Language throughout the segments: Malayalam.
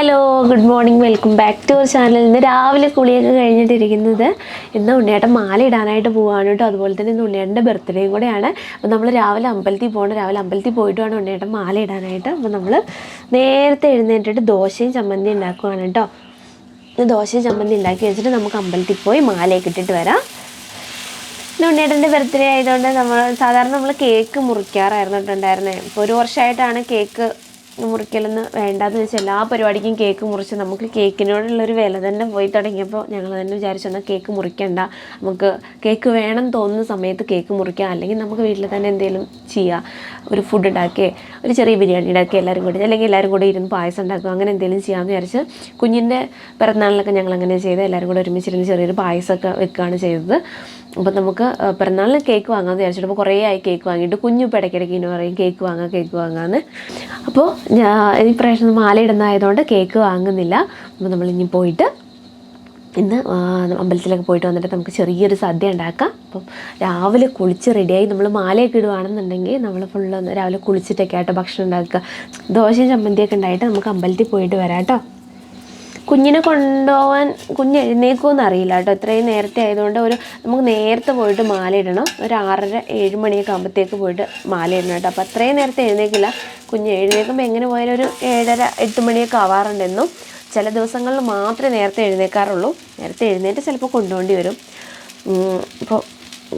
Hello good morning welcome back to our channel ഇന്ന് രാവിലെ കുളിയൊക്കെ കഴിഞ്ഞിട്ടിരിക്കുന്നത്. ഇന്ന് ഉണ്ണിയേട്ടൻ മാല ഇടാനായിട്ട് പോവാണ് കേട്ടോ. അതുപോലെ തന്നെ ഇന്ന് ഉണ്ണിയേട്ടന്റെ ബർത്ത്ഡേയും കൂടെയാണ്. അപ്പോൾ നമ്മൾ രാവിലെ അമ്പലത്തിൽ പോകണം. രാവിലെ അമ്പലത്തിൽ പോയിട്ട് ഉണ്ണിയേട്ടൻ മാല ഇടാനായിട്ട്. അപ്പോൾ നമ്മൾ നേരത്തെ എഴുന്നേറ്റിട്ട് ദോശയും ചമ്മന്തി ഉണ്ടാക്കുവാണ് കേട്ടോ. ദോശയും ചമ്മന്തി ഉണ്ടാക്കി വെച്ചിട്ട് നമുക്ക് അമ്പലത്തിൽ പോയി മാലയൊക്കെ ഇട്ടിട്ട് വരാം. ഇന്ന് ഉണ്ണിയേട്ടന്റെ ബർത്ത്ഡേ ആയതുകൊണ്ട് നമ്മൾ സാധാരണ നമ്മൾ കേക്ക് മുറിക്കാറായിരുന്നു കേട്ടുണ്ടായിരുന്നത് ഇപ്പോൾ ഒരു വർഷമായിട്ടാണ് കേക്ക് മുറിക്കലെന്ന് വേണ്ടാന്ന് വെച്ചാൽ എല്ലാ പരിപാടിക്കും കേക്ക് മുറിച്ച് നമുക്ക് കേക്കിനോടുള്ളൊരു വില തന്നെ പോയി തുടങ്ങിയപ്പോൾ ഞങ്ങൾ തന്നെ വിചാരിച്ചു എന്നാൽ കേക്ക് മുറിക്കണ്ട. നമുക്ക് കേക്ക് വേണം തോന്നുന്ന സമയത്ത് കേക്ക് മുറിക്കാം. അല്ലെങ്കിൽ നമുക്ക് വീട്ടിൽ തന്നെ എന്തെങ്കിലും ചെയ്യാം. ഒരു ഫുഡ് ഉണ്ടാക്കി ഒരു ചെറിയ ബിരിയാണി ഉണ്ടാക്കി എല്ലാവരും കൂടി. അല്ലെങ്കിൽ എല്ലാവരും കൂടി ഇരുന്ന് പായസം ഉണ്ടാക്കുക അങ്ങനെ എന്തെങ്കിലും ചെയ്യാമെന്ന് വിചാരിച്ച് കുഞ്ഞിന്റെ പിറന്നാളിലൊക്കെ ഞങ്ങൾ അങ്ങനെ ചെയ്ത് എല്ലാവരും കൂടെ ഒരുമിച്ചിരുന്ന് ചെറിയൊരു പായസമൊക്കെ വെക്കുകയാണ് ചെയ്തത്. അപ്പോൾ നമുക്ക് പിറന്നാളിന് കേക്ക് വാങ്ങാമെന്ന് വിചാരിച്ചിട്ട് അപ്പോൾ കുറേ ആയി കേക്ക് വാങ്ങിയിട്ട് കുഞ്ഞു ഇപ്പോൾ ഇടയ്ക്കിടയ്ക്ക് ഇങ്ങനെ പറയും കേക്ക് വാങ്ങാം കേക്ക് വാങ്ങാമെന്ന് അപ്പോൾ ഈ പ്രാവശ്യം മാല ഇടുന്നതായതുകൊണ്ട് കേക്ക് വാങ്ങുന്നില്ല. അപ്പോൾ നമ്മൾ ഇനി പോയിട്ട് ഇന്ന് അമ്പലത്തിലൊക്കെ പോയിട്ട് വന്നിട്ട് നമുക്ക് ചെറിയൊരു സദ്യ ഉണ്ടാക്കാം. അപ്പം രാവിലെ കുളിച്ച് റെഡിയായി നമ്മൾ മാലയൊക്കെ ഇടുവാണെന്നുണ്ടെങ്കിൽ നമ്മൾ ഫുള്ള് രാവിലെ കുളിച്ചിട്ടൊക്കെ ആയിട്ട് ഭക്ഷണം ഉണ്ടാക്കുക. ദോശയും ചമ്മന്തിയൊക്കെ ഉണ്ടായിട്ട് നമുക്ക് അമ്പലത്തിൽ പോയിട്ട് വരാം കേട്ടോ. കുഞ്ഞിനെ കൊണ്ടുപോകാൻ കുഞ്ഞ് എഴുന്നേക്കുമെന്ന് അറിയില്ല കേട്ടോ. ഇത്രയും നേരത്തെ ആയതുകൊണ്ട് ഒരു നമുക്ക് നേരത്തെ പോയിട്ട് മാല ഇടണം. ഒരു ആറര ഏഴ് മണിയൊക്കെ ആകുമ്പോഴത്തേക്ക് പോയിട്ട് മാല ഇടണം കേട്ടോ. അപ്പോൾ അത്രയും നേരത്തെ എഴുന്നേക്കില്ല. കുഞ്ഞ് എഴുന്നേൽക്കുമ്പോൾ എങ്ങനെ പോയാലും ഒരു ഏഴര എട്ട് മണിയൊക്കെ ആവാറുണ്ടെന്നും ചില ദിവസങ്ങളിൽ മാത്രമേ നേരത്തെ എഴുന്നേൽക്കാറുള്ളൂ നേരത്തെ എഴുന്നേറ്റ് ചിലപ്പോൾ കൊണ്ടുപോകേണ്ടി വരും. ഇപ്പോൾ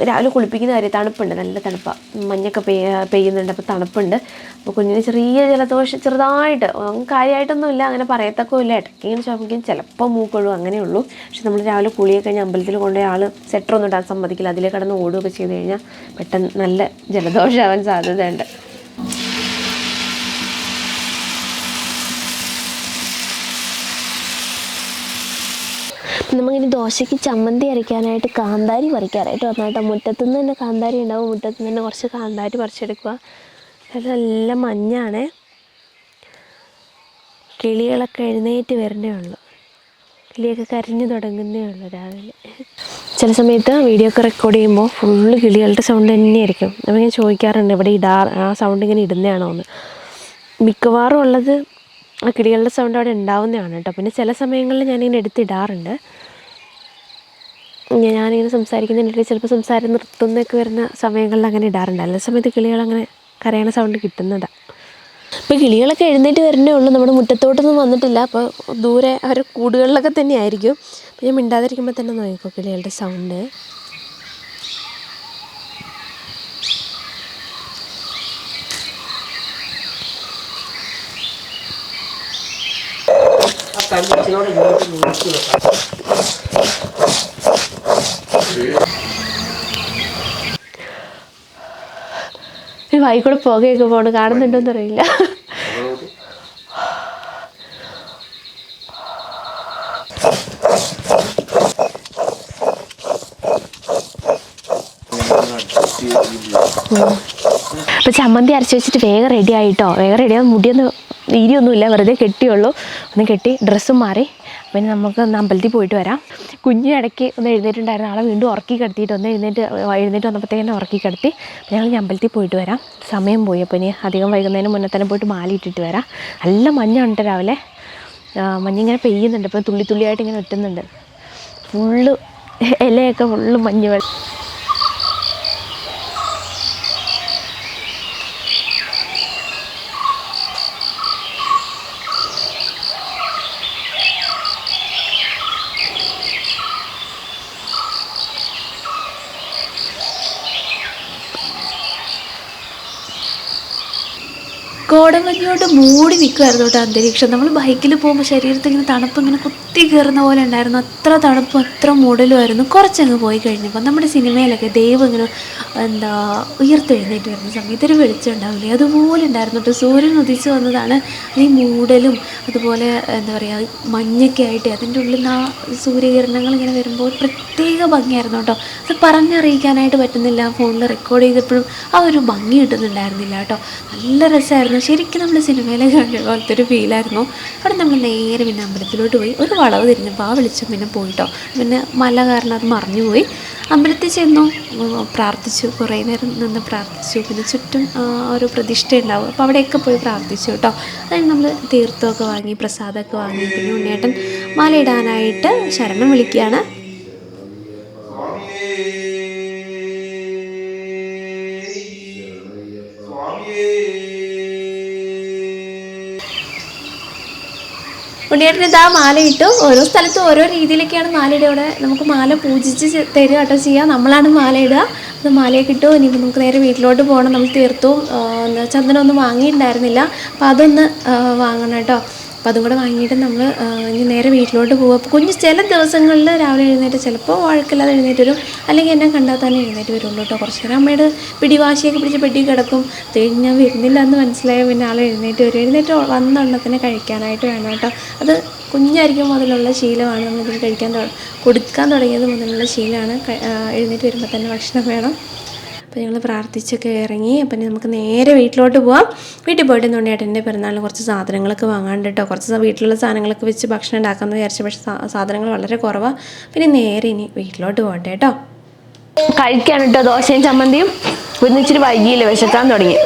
രാവിലെ കുളിപ്പിക്കുന്ന കാര്യം തണുപ്പുണ്ട് നല്ല തണുപ്പാണ് മഞ്ഞൊക്കെ പെയ്യ പെയ്യുന്നുണ്ട് അപ്പോൾ തണുപ്പുണ്ട്. അപ്പോൾ കുഞ്ഞിന് ചെറിയ ജലദോഷം ചെറുതായിട്ട് കാര്യമായിട്ടൊന്നുമില്ല അങ്ങനെ പറയത്തക്കുമില്ല ഇടയ്ക്ക് ഇങ്ങനെ ചുമക്കും ചിലപ്പോൾ മൂക്കൊഴും അങ്ങനെയുള്ളൂ പക്ഷെ നമ്മൾ രാവിലെ കുളിയൊക്കെ കഴിഞ്ഞ് അമ്പലത്തിൽ കൊണ്ടുപോയി ആൾ സെറ്ററൊന്നും ഇടാൻ സമ്മതിക്കില്ല. അതിലേ കടന്ന് ഓടുകയൊക്കെ ചെയ്ത് കഴിഞ്ഞാൽ പെട്ടെന്ന് നല്ല ജലദോഷമാവാൻ സാധ്യതയുണ്ട്. നമുക്കിനി ദോശയ്ക്ക് ചമ്മന്തി അരയ്ക്കാനായിട്ട് കാന്താരി പറിക്കാനായിട്ട് വന്നാട്ടോ. മുറ്റത്തുനിന്ന് തന്നെ കാന്താരി ഉണ്ടാവും. മുറ്റത്തുനിന്ന് തന്നെ കുറച്ച് കാന്താരി പറിച്ചെടുക്കുക. അത് നല്ല മഞ്ഞാണേ. കിളികളൊക്കെ എഴുന്നേറ്റ് വരണേ ഉള്ളൂ. കിളിയൊക്കെ കരഞ്ഞു തുടങ്ങുന്നേ ഉള്ളൂ രാവിലെ. ചില സമയത്ത് വീഡിയോ ഒക്കെ റെക്കോർഡ് ചെയ്യുമ്പോൾ ഫുള്ള് കിളികളുടെ സൗണ്ട് തന്നെയായിരിക്കും. അപ്പോൾ ഞാൻ ചോദിക്കാറുണ്ട് ഇവിടെ ഇടാ ആ സൗണ്ട് ഇങ്ങനെ ഇടുന്നതാണോ എന്ന് മിക്കവാറും ഉള്ളത് ആ കിളികളുടെ സൗണ്ട് അവിടെ ഉണ്ടാവുന്നതാണ് കേട്ടോ. പിന്നെ ചില സമയങ്ങളിൽ ഞാനിങ്ങനെ എടുത്തിടാറുണ്ട്. ഞാനിങ്ങനെ സംസാരിക്കുന്നതിനിടയിൽ ചിലപ്പോൾ സംസാരം നിർത്തുന്നൊക്കെ വരുന്ന സമയങ്ങളിൽ അങ്ങനെ ഇടാറുണ്ട്. അല്ല സമയത്ത് കിളികളങ്ങനെ കരയണ സൗണ്ട് കിട്ടുന്നതാണ് ഇപ്പോൾ കിളികളൊക്കെ എഴുന്നേറ്റ് വരണേ ഉള്ളൂ. നമ്മുടെ മുറ്റത്തോട്ടൊന്നും വന്നിട്ടില്ല. അപ്പോൾ ദൂരെ അവരുടെ കൂടുകളിലൊക്കെ തന്നെയായിരിക്കും. അപ്പോൾ ഞാൻ മിണ്ടാതിരിക്കുമ്പോൾ തന്നെ നോക്കിക്കോ കിളികളുടെ സൗണ്ട് ആ കല്ലിച്ചിനോട് ഇങ്ങോട്ട് നീക്കി വെക്കാം ഈ വായിക്കൂടെ പുകയൊക്കെ പോണ് കാണുന്നുണ്ടോന്ന് അറിയില്ല അപ്പൊ ചമ്മന്തി അരച്ച് വെച്ചിട്ട് വേഗം റെഡി ആയിട്ടോ? വേഗം റെഡി ആവും മുടിയൊന്നും ഇരിയൊന്നുമില്ല വെറുതെ കെട്ടിയുള്ളൂ. ഒന്ന് കെട്ടി ഡ്രസ്സും മാറി. പിന്നെ നമുക്ക് ഒന്ന് അമ്പലത്തിൽ പോയിട്ട് വരാം. കുഞ്ഞു ഇടയ്ക്ക് ഒന്ന് എഴുന്നേറ്റുണ്ടായിരുന്നു ആളെ വീണ്ടും ഉറക്കി കിടത്തിയിട്ട് ഒന്ന് എഴുന്നേറ്റ് എഴുന്നേറ്റ് വന്നപ്പോഴത്തേക്കും ഉറക്കി കിടത്തി. ഞങ്ങൾ ഇനി അമ്പലത്തിൽ പോയിട്ട് വരാം. സമയം പോയി. അപ്പോൾ ഇനി അധികം വൈകുന്നതിന് മുന്നേ തന്നെ പോയിട്ട് മാല ഇട്ടിട്ട് വരാം. നല്ല മഞ്ഞുണ്ട് രാവിലെ. മഞ്ഞിങ്ങനെ പെയ്യുന്നുണ്ട്. ഇപ്പോൾ തുള്ളി തുള്ളിയായിട്ട് ഇങ്ങനെ ഒറ്റുന്നുണ്ട് ഫുള്ള് ഇലയൊക്കെ ഫുള്ള് മഞ്ഞ് വെള്ളം കോടമഞ്ഞോട്ട് മൂടി നിൽക്കുമായിരുന്നു കേട്ടോ അന്തരീക്ഷം. നമ്മൾ ബൈക്കിൽ പോകുമ്പോൾ ശരീരത്തിൽ ഇങ്ങനെ തണുപ്പ് ഇങ്ങനെ കുത്തി കയറുന്ന പോലെ ഉണ്ടായിരുന്നു. അത്ര തണുപ്പും അത്ര മൂടലുമായിരുന്നു. കുറച്ചങ്ങ് പോയി കഴിഞ്ഞപ്പോൾ നമ്മുടെ സിനിമയിലൊക്കെ ദൈവം ഇങ്ങനെ എന്താ ഉയർത്തെഴുന്നേറ്റ് വരുന്ന സമയത്ത് ഒരു വെളിച്ചം ഉണ്ടാവില്ലേ? അതുപോലെ ഉണ്ടായിരുന്നു കേട്ടോ. സൂര്യൻ ഉദിച്ചു വന്നതാണ്. ഈ മൂടലും അതുപോലെ എന്താ പറയുക മഞ്ഞൊക്കെ ആയിട്ട് അതിന്റെ ഉള്ളിൽ നിന്ന് ആ സൂര്യകിരണങ്ങൾ ഇങ്ങനെ വരുമ്പോൾ പ്രത്യേക ഭംഗിയായിരുന്നു കേട്ടോ. അത് പറഞ്ഞറിയിക്കാനായിട്ട് പറ്റുന്നില്ല. ഫോണിൽ റെക്കോർഡ് ചെയ്തപ്പോഴും ആ ഒരു ഭംഗി കിട്ടുന്നുണ്ടായിരുന്നില്ല കേട്ടോ. നല്ല രസമായിരുന്നു. ശരിക്കും നമ്മൾ സിനിമയിലെ കണ്ട പോലത്തെ ഒരു ഫീലായിരുന്നു അവിടെ നമ്മൾ നേരെ പിന്നെ അമ്പലത്തിലോട്ട് പോയി. ഒരു വളവ് തിരിഞ്ഞപ്പോൾ ആ വെളിച്ചം പിന്നെ പോയിട്ടോ. പിന്നെ മല കാരണം അത് മറിഞ്ഞുപോയി. അമ്പലത്തിൽ ചെന്നു. പ്രാർത്ഥിച്ചു. കുറേ നേരം നിന്ന് പ്രാർത്ഥിച്ചു. പിന്നെ ചുറ്റും ഒരു പ്രതിഷ്ഠ ഉണ്ടാവും അപ്പോൾ അവിടെയൊക്കെ പോയി പ്രാർത്ഥിച്ചു കേട്ടോ. അതായത് നമ്മൾ തീർത്ഥമൊക്കെ വാങ്ങി പ്രസാദമൊക്കെ വാങ്ങി. പിന്നെ ഉണ്ണിയേട്ടൻ മാലയിടാനായിട്ട് ശരണം വിളിക്കുകയാണ്. ഉണ്ണിയേട്ടൻ ഇതാ മാല ഇട്ടു ഓരോ സ്ഥലത്തും ഓരോ രീതിയിലൊക്കെയാണ് മാലയുടെ അവിടെ നമുക്ക് മാല പൂജിച്ച് തരിക കേട്ടോ ചെയ്യുക നമ്മളാണ് മാല ഇടുക അത് മാലയൊക്കെ ഇട്ടു. ഇനിയിപ്പോൾ നമുക്ക് നേരെ വീട്ടിലോട്ട് പോകണം നമ്മൾ തീർത്തും. ചന്ദനം ഒന്നും വാങ്ങിയിട്ടുണ്ടായിരുന്നില്ല. അപ്പോൾ അതൊന്ന് വാങ്ങണം കേട്ടോ. അപ്പോൾ അതും കൂടെ വാങ്ങിയിട്ട് നമ്മൾ ഇനി നേരെ വീട്ടിലോട്ട് പോകും അപ്പോൾ കുഞ്ഞ് ചില ദിവസങ്ങളിൽ രാവിലെ എഴുന്നേറ്റ് ചിലപ്പോൾ വഴക്കില്ലാതെ എഴുന്നേറ്റ് വരും അല്ലെങ്കിൽ എന്നെ കണ്ടാൽ തന്നെ എഴുന്നേറ്റ് വരുള്ളൂ കേട്ടോ. കുറച്ച് നേരം അമ്മയുടെ പിടിവാശിയൊക്കെ പിടിച്ച് പെട്ടി കിടക്കും. കഴിഞ്ഞ് ഞാൻ വരുന്നില്ല എന്ന് മനസ്സിലായ പിന്നെ ആൾ എഴുന്നേറ്റ് വരും. എഴുന്നേറ്റ് വന്നെണ്ണത്തിന് കഴിക്കാനായിട്ട് വേണം കേട്ടോ. അത് കുഞ്ഞായിരിക്കും മുതലുള്ള ശീലമാണ്. നമ്മളിതിന് കഴിക്കാൻ കൊടുക്കാൻ തുടങ്ങിയത് മുതലുള്ള ശീലമാണ്. എഴുന്നേറ്റ് വരുമ്പോൾ തന്നെ ഭക്ഷണം വേണം. അപ്പോൾ ഞങ്ങൾ പ്രാർത്ഥിച്ചൊക്കെ ഇറങ്ങി. അപ്പം നമുക്ക് നേരെ വീട്ടിലോട്ട് പോവാം. വീട്ടിൽ പോയിട്ട് നുണ്ണിയേട്ടന്റെ പെരുന്നാളിന് കുറച്ച് സാധനങ്ങളൊക്കെ വാങ്ങാണ്ട് കേട്ടോ കുറച്ച് വീട്ടിലുള്ള സാധനങ്ങളൊക്കെ വെച്ച് ഭക്ഷണം ഉണ്ടാക്കാമെന്ന് വിചാരിച്ചു. പക്ഷേ സാധനങ്ങൾ വളരെ കുറവാണ് പിന്നെ നേരെ ഇനി വീട്ടിലോട്ട് പോകട്ടെ കേട്ടോ കഴിക്കാൻ കേട്ടോ ദോശയും ചമ്മന്തിയും. ഇച്ചിരി വൈകിയില്ല വിശക്കാൻ തുടങ്ങി.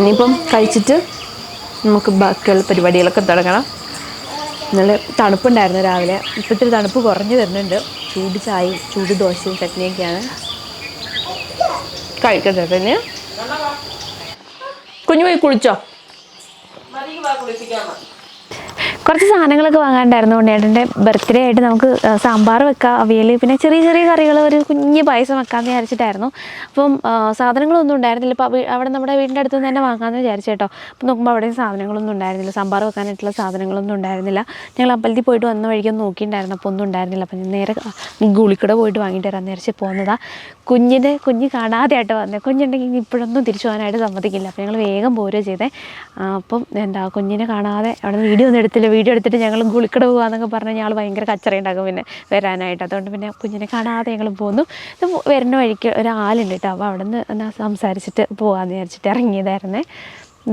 ഇനിയിപ്പം കഴിച്ചിട്ട് നമുക്ക് ബാക്കിയുള്ള പരിപാടികളൊക്കെ തുടങ്ങണം. നല്ല തണുപ്പുണ്ടായിരുന്നു രാവിലെ. ഇപ്പോഴത്തെ തണുപ്പ് കുറഞ്ഞു വരുന്നുണ്ട്. ചൂട് ചായയും ചൂട് ദോശയും ചട്നിയൊക്കെയാണ്. കഴിക്കട്ടെ തന്നെ കുഞ്ഞു പോയി കുളിച്ചോ കുളിപ്പിക്കാൻ കുറച്ച് സാധനങ്ങളൊക്കെ വാങ്ങാണ്ടായിരുന്നു ഉണ്ണിയേട്ടന്റെ ബർത്ത്ഡേ ആയിട്ട് നമുക്ക് സാമ്പാർ വെക്കാം അവിയൽ പിന്നെ ചെറിയ ചെറിയ കറികൾ ഒരു കുഞ്ഞ് പായസം വെക്കാമെന്ന് വിചാരിച്ചിട്ടായിരുന്നു. അപ്പം സാധനങ്ങളൊന്നും ഉണ്ടായിരുന്നില്ല. അപ്പോൾ അവിടെ നമ്മുടെ വീടിന്റെ അടുത്ത് തന്നെ വാങ്ങാമെന്ന് വിചാരിച്ചു കേട്ടോ. അപ്പം നോക്കുമ്പോൾ അവിടെയും സാധനങ്ങളൊന്നും ഉണ്ടായിരുന്നില്ല. സാമ്പാർ വെക്കാനായിട്ടുള്ള സാധനങ്ങളൊന്നും ഉണ്ടായിരുന്നില്ല. ഞങ്ങൾ അമ്പലത്തിൽ പോയിട്ട് വന്ന വഴിക്കൊന്നും നോക്കിയിട്ടുണ്ടായിരുന്നു. അപ്പോൾ ഒന്നും ഉണ്ടായിരുന്നില്ല. അപ്പം നേരെ ഗുളിക്കട പോയിട്ട് വാങ്ങിയിട്ട് വരാൻ നേരിച്ച് പോകുന്നതാ കുഞ്ഞിന്റെ കുഞ്ഞ് കാണാതെ ആയിട്ട് വന്നത് കുഞ്ഞുണ്ടെങ്കിൽ ഇനി ഇപ്പോഴൊന്നും തിരിച്ചു പോകാനായിട്ട് സമ്മതിക്കില്ല. അപ്പോൾ ഞങ്ങൾ വേഗം പോരുക ചെയ്തേ. അപ്പം എന്താ കുഞ്ഞിനെ കാണാതെ അവിടെ വീഡിയോ ഒന്നും എടുത്തില്ല. വീഡിയോ എടുത്തിട്ട് ഞങ്ങൾ ഗുളിക്കട പോകാമെന്നൊക്കെ പറഞ്ഞാൽ ഞങ്ങൾ ഭയങ്കര കച്ചറ ഉണ്ടാക്കും പിന്നെ വരാനായിട്ട്. അതുകൊണ്ട് പിന്നെ കുഞ്ഞിനെ കാണാതെ ഞങ്ങൾ പോന്നു. വരുന്ന വഴിക്ക് ഒരാളുണ്ട് കേട്ടോ അപ്പോൾ അവിടെ നിന്ന് സംസാരിച്ചിട്ട് പോകാമെന്ന് വിചാരിച്ചിട്ട് ഇറങ്ങിയതായിരുന്നേ.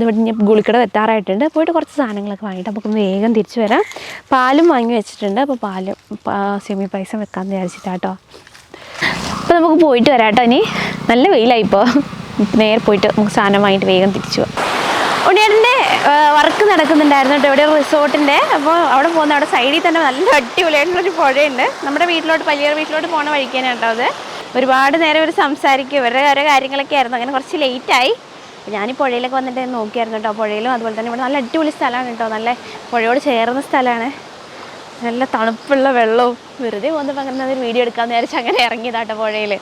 ഞാൻ ഗുളിക്കട എത്താറായിട്ടുണ്ട്. പോയിട്ട് കുറച്ച് സാധനങ്ങളൊക്കെ വാങ്ങിയിട്ട് നമുക്ക് വേഗം തിരിച്ചു വരാം. പാലും വാങ്ങി വെച്ചിട്ടുണ്ട്. അപ്പോൾ പാലും സെമി പൈസ വെക്കാമെന്ന് വിചാരിച്ചിട്ടാട്ടോ അപ്പോൾ നമുക്ക് പോയിട്ട് വരാം കേട്ടോ ഇനി. നല്ല വെയിലായി ഇപ്പോൾ നേരെ പോയിട്ട് നമുക്ക് സാധനം വാങ്ങിയിട്ട് വേഗം തിരിച്ചു പോകാം ഉണ്ണിയേട്ടന്റെ വർക്ക് നടക്കുന്നുണ്ടായിരുന്നു കേട്ടോ ഇവിടെ റിസോർട്ടിന്റെ. അപ്പോൾ അവിടെ പോകുന്ന അവിടെ സൈഡിൽ തന്നെ നല്ല അടിപൊളിയായിട്ടുള്ളൊരു പുഴയുണ്ട്. നമ്മുടെ വീട്ടിലോട്ട് പല്ലിയർ വീട്ടിലോട്ട് പോണ വഴിക്കാണ് കേട്ടോ അത്. ഒരുപാട് നേരം ഇവർ സംസാരിക്കും. ഇവരുടെ ഓരോ കാര്യങ്ങളൊക്കെ ആയിരുന്നു. അങ്ങനെ കുറച്ച് ലേറ്റായി ഞാൻ ഈ പുഴയിലൊക്കെ വന്നിട്ട് നോക്കിയായിരുന്നു കേട്ടോ. പുഴയിലും അതുപോലെ തന്നെ ഇവിടെ നല്ല അടിപൊളി സ്ഥലമാണ് കേട്ടോ. നല്ല പുഴയോട് ചേർന്ന സ്ഥലമാണ്. നല്ല തണുപ്പുള്ള വെള്ളവും. വെറുതെ പോകുന്നപ്പോൾ അങ്ങനെ ഒരു വീഡിയോ എടുക്കാൻ വിചാരിച്ച് അങ്ങനെ ഇറങ്ങിയതാട്ടോ പുഴയിൽ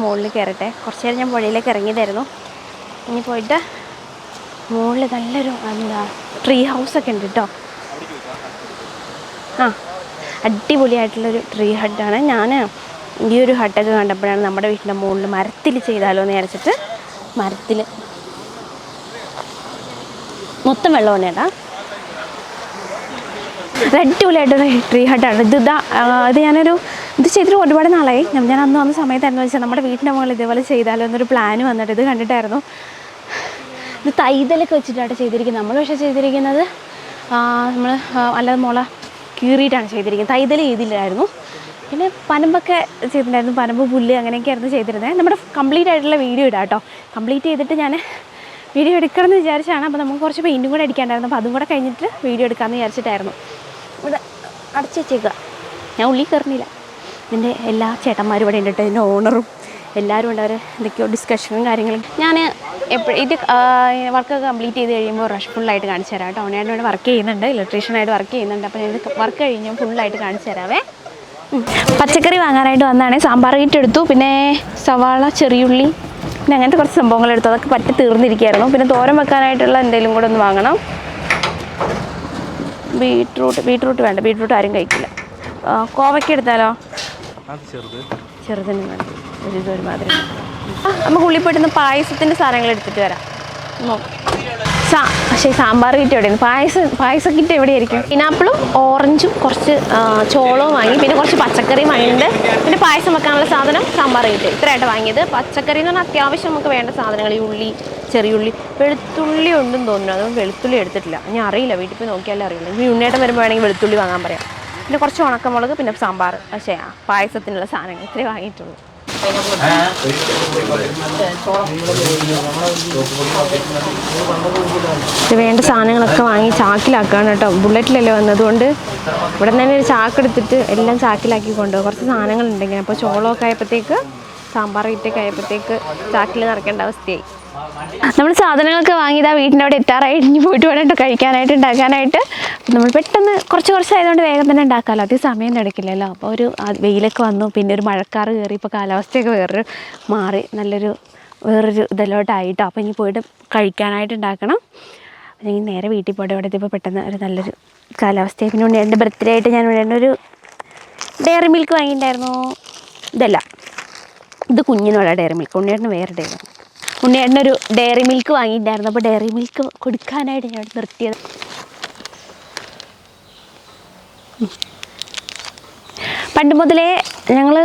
മുകളിൽ കയറട്ടെ. കുറച്ച് നേരം ഞാൻ പുഴയിലേക്ക് ഇറങ്ങിയതായിരുന്നു. ഇനി പോയിട്ട് മുകളിൽ നല്ലൊരു എന്താ ട്രീ ഹൗസൊക്കെ ഉണ്ട് കേട്ടോ ആ അടിപൊളിയായിട്ടുള്ളൊരു ട്രീ ഹട്ടാണ് ഞാൻ ഈ ഒരു ഹട്ടൊക്കെ കണ്ടപ്പോഴാണ് നമ്മുടെ വീട്ടിന്റെ മുകളിൽ മരത്തിൽ ചെയ്താലോ എന്ന് വിചാരിച്ചിട്ട് മരത്തിൽ മൊത്തം വെള്ളമാണ് ചേട്ടാ അടിപൊളിയായിട്ടൊരു ട്രീ ഹട്ടാണ് ഇത് ഇതാ അത് ഞാനൊരു ഇത് ചെയ്തിട്ട് ഒരുപാട് നാളായി. ഞാൻ അന്ന് വന്ന സമയത്തായിരുന്നു വെച്ചാൽ നമ്മുടെ വീട്ടിന്റെ മുകളിൽ ഇതേപോലെ ചെയ്താലോ എന്നൊരു പ്ലാൻ വന്നിട്ട് ഇത് കണ്ടിട്ടായിരുന്നു. ഇത് തൈതലൊക്കെ വെച്ചിട്ടാണ് ചെയ്തിരിക്കുന്നത്. നമ്മൾ പക്ഷേ ചെയ്തിരിക്കുന്നത് നമ്മൾ അല്ലാതെ മുള കീറിയിട്ടാണ് ചെയ്തിരിക്കുന്നത്. തൈതൽ ചെയ്തില്ലായിരുന്നു. പിന്നെ പനമ്പൊക്കെ ചെയ്തിട്ടുണ്ടായിരുന്നു. പനമ്പ് പുല്ല് അങ്ങനെയൊക്കെയായിരുന്നു ചെയ്തിരുന്നത്. നമ്മുടെ കംപ്ലീറ്റ് ആയിട്ടുള്ള വീഡിയോ ഇടാം കേട്ടോ. കംപ്ലീറ്റ് ചെയ്തിട്ട് ഞാൻ വീഡിയോ എടുക്കണമെന്ന് വിചാരിച്ചാണ്. അപ്പോൾ നമുക്ക് കുറച്ച് പെയിന്റും കൂടെ അടിക്കാണ്ടായിരുന്നു അപ്പോൾ അതും കൂടെ കഴിഞ്ഞിട്ട് വീഡിയോ എടുക്കാമെന്ന് വിചാരിച്ചിട്ടായിരുന്നു. ഇവിടെ അടച്ചു വെച്ചേക്കുക. ഞാൻ ഉള്ളിൽ കയറുന്നില്ല. എന്റെ എല്ലാ ചേട്ടന്മാരും ഇവിടെ ഉണ്ട് എന്റെ ഓണറും എല്ലാവരും ഉണ്ട്. അവർ എന്തൊക്കെയോ ഡിസ്കഷനും കാര്യങ്ങളും. ഞാൻ എപ്പോഴും ഇത് വർക്ക് കംപ്ലീറ്റ് ചെയ്ത് കഴിയുമ്പോൾ റഷ് ഫുള്ളായിട്ട് കാണിച്ചു തരാം കേട്ടോ. അവനായിട്ട് ഇവിടെ വർക്ക് ചെയ്യുന്നുണ്ട്. ഇലക്ട്രീഷ്യനായിട്ട് വർക്ക് ചെയ്യുന്നുണ്ട്. അപ്പോൾ ഞാൻ ഇത് വർക്ക് കഴിഞ്ഞ് ഫുള്ളായിട്ട് കാണിച്ചു തരാവേ. പച്ചക്കറി വാങ്ങാനായിട്ട് വന്നതാണ് സാമ്പാർ കിറ്റ് എടുത്തു. പിന്നെ സവാള ചെറിയുള്ളി പിന്നെ അങ്ങനത്തെ കുറച്ച് സംഭവങ്ങൾ എടുത്തു. അതൊക്കെ പറ്റി തീർന്നിരിക്കുകയായിരുന്നു. പിന്നെ തോരൻ വെക്കാനായിട്ടുള്ള എന്തെങ്കിലും കൂടെ ഒന്ന് വാങ്ങണം. ബീട്രൂട്ട് ബീട്രൂട്ട് വേണ്ട. ബീട്രൂട്ട് ആരും കഴിക്കില്ല. കോവയ്ക്ക് കോവയ്ക്ക എടുത്താലോ? ചെറുതിന് വേണ്ട ഒരു ഇത് ഒരുമാതിരി ആ, നമുക്ക് ഉള്ളിൽ പായസത്തിന്റെ സാധനങ്ങൾ എടുത്തിട്ട് വരാം. സാ പക്ഷേ സാമ്പാർ കിറ്റ് എവിടെയാണ് പായസം പായസ കിറ്റ് എവിടെയായിരിക്കും? പൈനാപ്പിളും ഓറഞ്ചും കുറച്ച് ചോളവും വാങ്ങി പിന്നെ കുറച്ച് പച്ചക്കറിയും വാങ്ങിയിട്ടുണ്ട്. പിന്നെ പായസം വെക്കാനുള്ള സാധനം സാമ്പാർ കിറ്റ് ഇത്രയായിട്ട് വാങ്ങിയത്. പച്ചക്കറി എന്ന് പറഞ്ഞാൽ അത്യാവശ്യം നമുക്ക് വേണ്ട സാധനങ്ങൾ. ഈ ഉള്ളി ചെറിയുള്ളി വെളുത്തുള്ളി ഉണ്ടെന്ന് തോന്നുന്നു. അതുകൊണ്ട് വെളുത്തുള്ളി എടുത്തിട്ടില്ല. ഞാൻ അറിയില്ല. വീട്ടിൽ പോയി നോക്കിയാലേ അറിയില്ല ഇനി ഉണ്ണേട്ടം വരുമ്പോൾ വേണമെങ്കിൽ വെളുത്തുള്ളി വാങ്ങാൻ പറയാം. പിന്നെ കുറച്ച് ഉണക്കമുളക് പിന്നെ സാമ്പാർ. പക്ഷേ പായസത്തിനുള്ള സാധനങ്ങൾ ഇത്രേ വാങ്ങിയിട്ടുള്ളൂ. വേണ്ട സാധനങ്ങളൊക്കെ വാങ്ങി ചാക്കിലാക്കുകയാണ് കേട്ടോ. ബുള്ളറ്റിലല്ലേ വന്നതുകൊണ്ട് ഇവിടെ തന്നെ ഒരു ചാക്കെടുത്തിട്ട് എല്ലാം ചാക്കിലാക്കി കൊണ്ടുപോകും. കുറച്ച് സാധനങ്ങൾ ഉണ്ടെങ്കിൽ അപ്പോൾ ചോളമൊക്കെ ആയപ്പോഴത്തേക്ക് സാമ്പാർ ഇട്ടൊക്കെ ആയപ്പോഴത്തേക്ക് ചാക്കിൽ നിറക്കേണ്ട അവസ്ഥയായി. നമ്മൾ സാധനങ്ങളൊക്കെ വാങ്ങിയതാ വീട്ടിന്റെ അവിടെ എത്താറായി. ഇനി പോയിട്ട് വേണം കഴിക്കാനായിട്ട് ഉണ്ടാക്കാനായിട്ട്. നമ്മൾ പെട്ടെന്ന് കുറച്ച് കുറച്ചായതുകൊണ്ട് വേഗം തന്നെ ഉണ്ടാക്കാമല്ലോ അധികം സമയം എടുക്കില്ലല്ലോ. അപ്പോൾ ഒരു വെയിലൊക്കെ വന്നു പിന്നെ ഒരു മഴക്കാറ് കയറി ഇപ്പോൾ കാലാവസ്ഥയൊക്കെ വേറൊരു മാറി നല്ലൊരു വേറൊരു ഇതിലോട്ടായിട്ടോ അപ്പോൾ ഇനി പോയിട്ട് കഴിക്കാനായിട്ട് ഉണ്ടാക്കണം. ഞാൻ നേരെ വീട്ടിൽ പോയിട്ട് ഇവിടെ ഇപ്പോൾ പെട്ടെന്ന് ഒരു നല്ലൊരു കാലാവസ്ഥയായി. പിന്നെ എന്റെ ബർത്ത്ഡേ ആയിട്ട് ഞാൻ ഇവിടെ ഒരു ഡയറി മിൽക്ക് വാങ്ങിയിട്ടുണ്ടായിരുന്നു. ഇതല്ല. ഇത് കുഞ്ഞിനുള്ള ഡയറി മിൽക്ക് ഉണ്ണിയേട്ടന് വേറെ ഡയറി ഉണ്ണിയേട്ടനൊരു ഡയറി മിൽക്ക് വാങ്ങിയിട്ടുണ്ടായിരുന്നു. അപ്പോൾ ഡയറി മിൽക്ക് കൊടുക്കാനായിട്ട് ഞാൻ നിർത്തിയത്. പണ്ട് മുതലേ ഞങ്ങൾ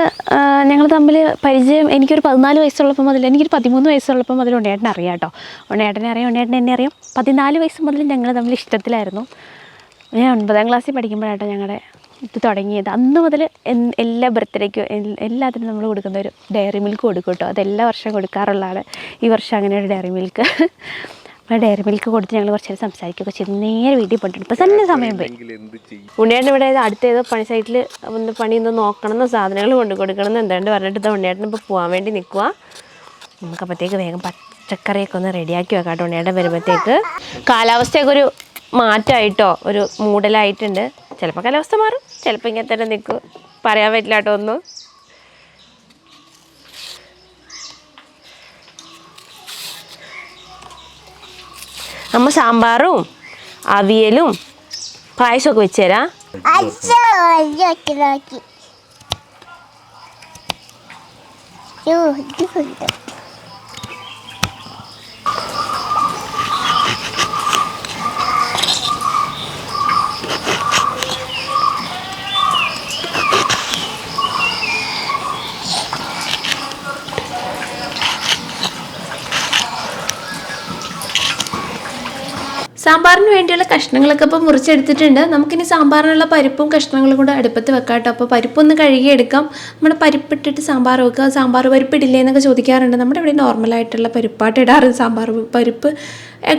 ഞങ്ങൾ തമ്മിൽ പരിചയം എനിക്കൊരു പതിനാല് വയസ്സുള്ളപ്പോൾ മുതൽ എനിക്കൊരു പതിമൂന്ന് വയസ്സുള്ളപ്പോൾ മുതൽ ഉണ്ണേട്ടനെ അറിയാം കേട്ടോ. ഉണ്ണേട്ടനെ അറിയാം ഉണ്ണേട്ടനെ എന്നെ അറിയാം. പതിനാല് വയസ്സ് മുതൽ ഞങ്ങൾ തമ്മിൽ ഇഷ്ടത്തിലായിരുന്നു. ഞാൻ ഒൻപതാം ക്ലാസ്സിൽ പഠിക്കുമ്പോഴാട്ടോ ഞങ്ങളുടെ ഇത് തുടങ്ങിയത്. അന്ന് മുതൽ എല്ലാ ബർത്ത്ഡേക്കും എല്ലാത്തിനും നമ്മൾ കൊടുക്കുന്ന ഒരു ഡയറി മിൽക്ക് കൊടുക്കും കേട്ടോ. അത് എല്ലാ കൊടുക്കാറുള്ളതാണ്. ഈ വർഷം അങ്ങനെ ഒരു ഡയറി മിൽക്ക്. അപ്പോൾ ഡയറി മിൽക്ക് കൊടുത്ത് ഞങ്ങൾ കുറച്ച് നേരം സംസാരിക്കുകയൊക്കെ ചെയ്തു. നേരെ വീട്ടിൽ പോയിട്ടുണ്ട്. ഇപ്പം തന്നെ സമയം പോയി. ഉണ്ണിയേട്ടൻ ഇവിടെ അടുത്ത ഏതോ പണി സൈറ്റിൽ ഒന്ന് പണി ഒന്ന് നോക്കണം എന്നോ സാധനങ്ങൾ കൊണ്ട് കൊടുക്കണം എന്ന് എന്താണ്ട് പറഞ്ഞിട്ട് ഇത് ഉണ്ണിയേട്ടൻ ഇപ്പോൾ പോകാൻ വേണ്ടി നിൽക്കുക നമുക്ക് അപ്പോഴത്തേക്ക് വേഗം പച്ചക്കറിയൊക്കെ ഒന്ന് റെഡിയാക്കി വെക്കാം കേട്ടോ ഉണ്ണിയേട്ടൻ വരുമ്പോഴത്തേക്ക് കാലാവസ്ഥയൊക്കെ ഒരു മാറ്റമായിട്ടോ? ഒരു മൂടലായിട്ടുണ്ട്. ചിലപ്പോൾ കാലാവസ്ഥ മാറും. ചിലപ്പോൾ ഇങ്ങനെ തന്നെ നിൽക്കും പറയാൻ പറ്റില്ല കേട്ടോ ഒന്നും. അമ്മ സാമ്പാറും അവിയലും പായസമൊക്കെ വെച്ച് തരാം അച്ഛൻ നോക്കി സാമ്പാറിന് വേണ്ടിയുള്ള കഷ്ണങ്ങളൊക്കെ ഇപ്പോൾ മുറിച്ചെടുത്തിട്ടുണ്ട്. നമുക്കിനി സാമ്പാറിനുള്ള പരിപ്പും കഷ്ണങ്ങളും കൂടെ അടുപ്പത്ത് വെക്കാം കേട്ടോ. അപ്പോൾ പരിപ്പൊന്ന് കഴുകിയെടുക്കാം. നമ്മുടെ പരിപ്പിട്ടിട്ട് സാമ്പാർ വെക്കുക. സാമ്പാർ പരിപ്പ് എന്നൊക്കെ ചോദിക്കാറുണ്ട്. നമ്മുടെ ഇവിടെ നോർമലായിട്ടുള്ള പരിപ്പായിട്ട് ഇടാറ് സാമ്പാർ പരിപ്പ്.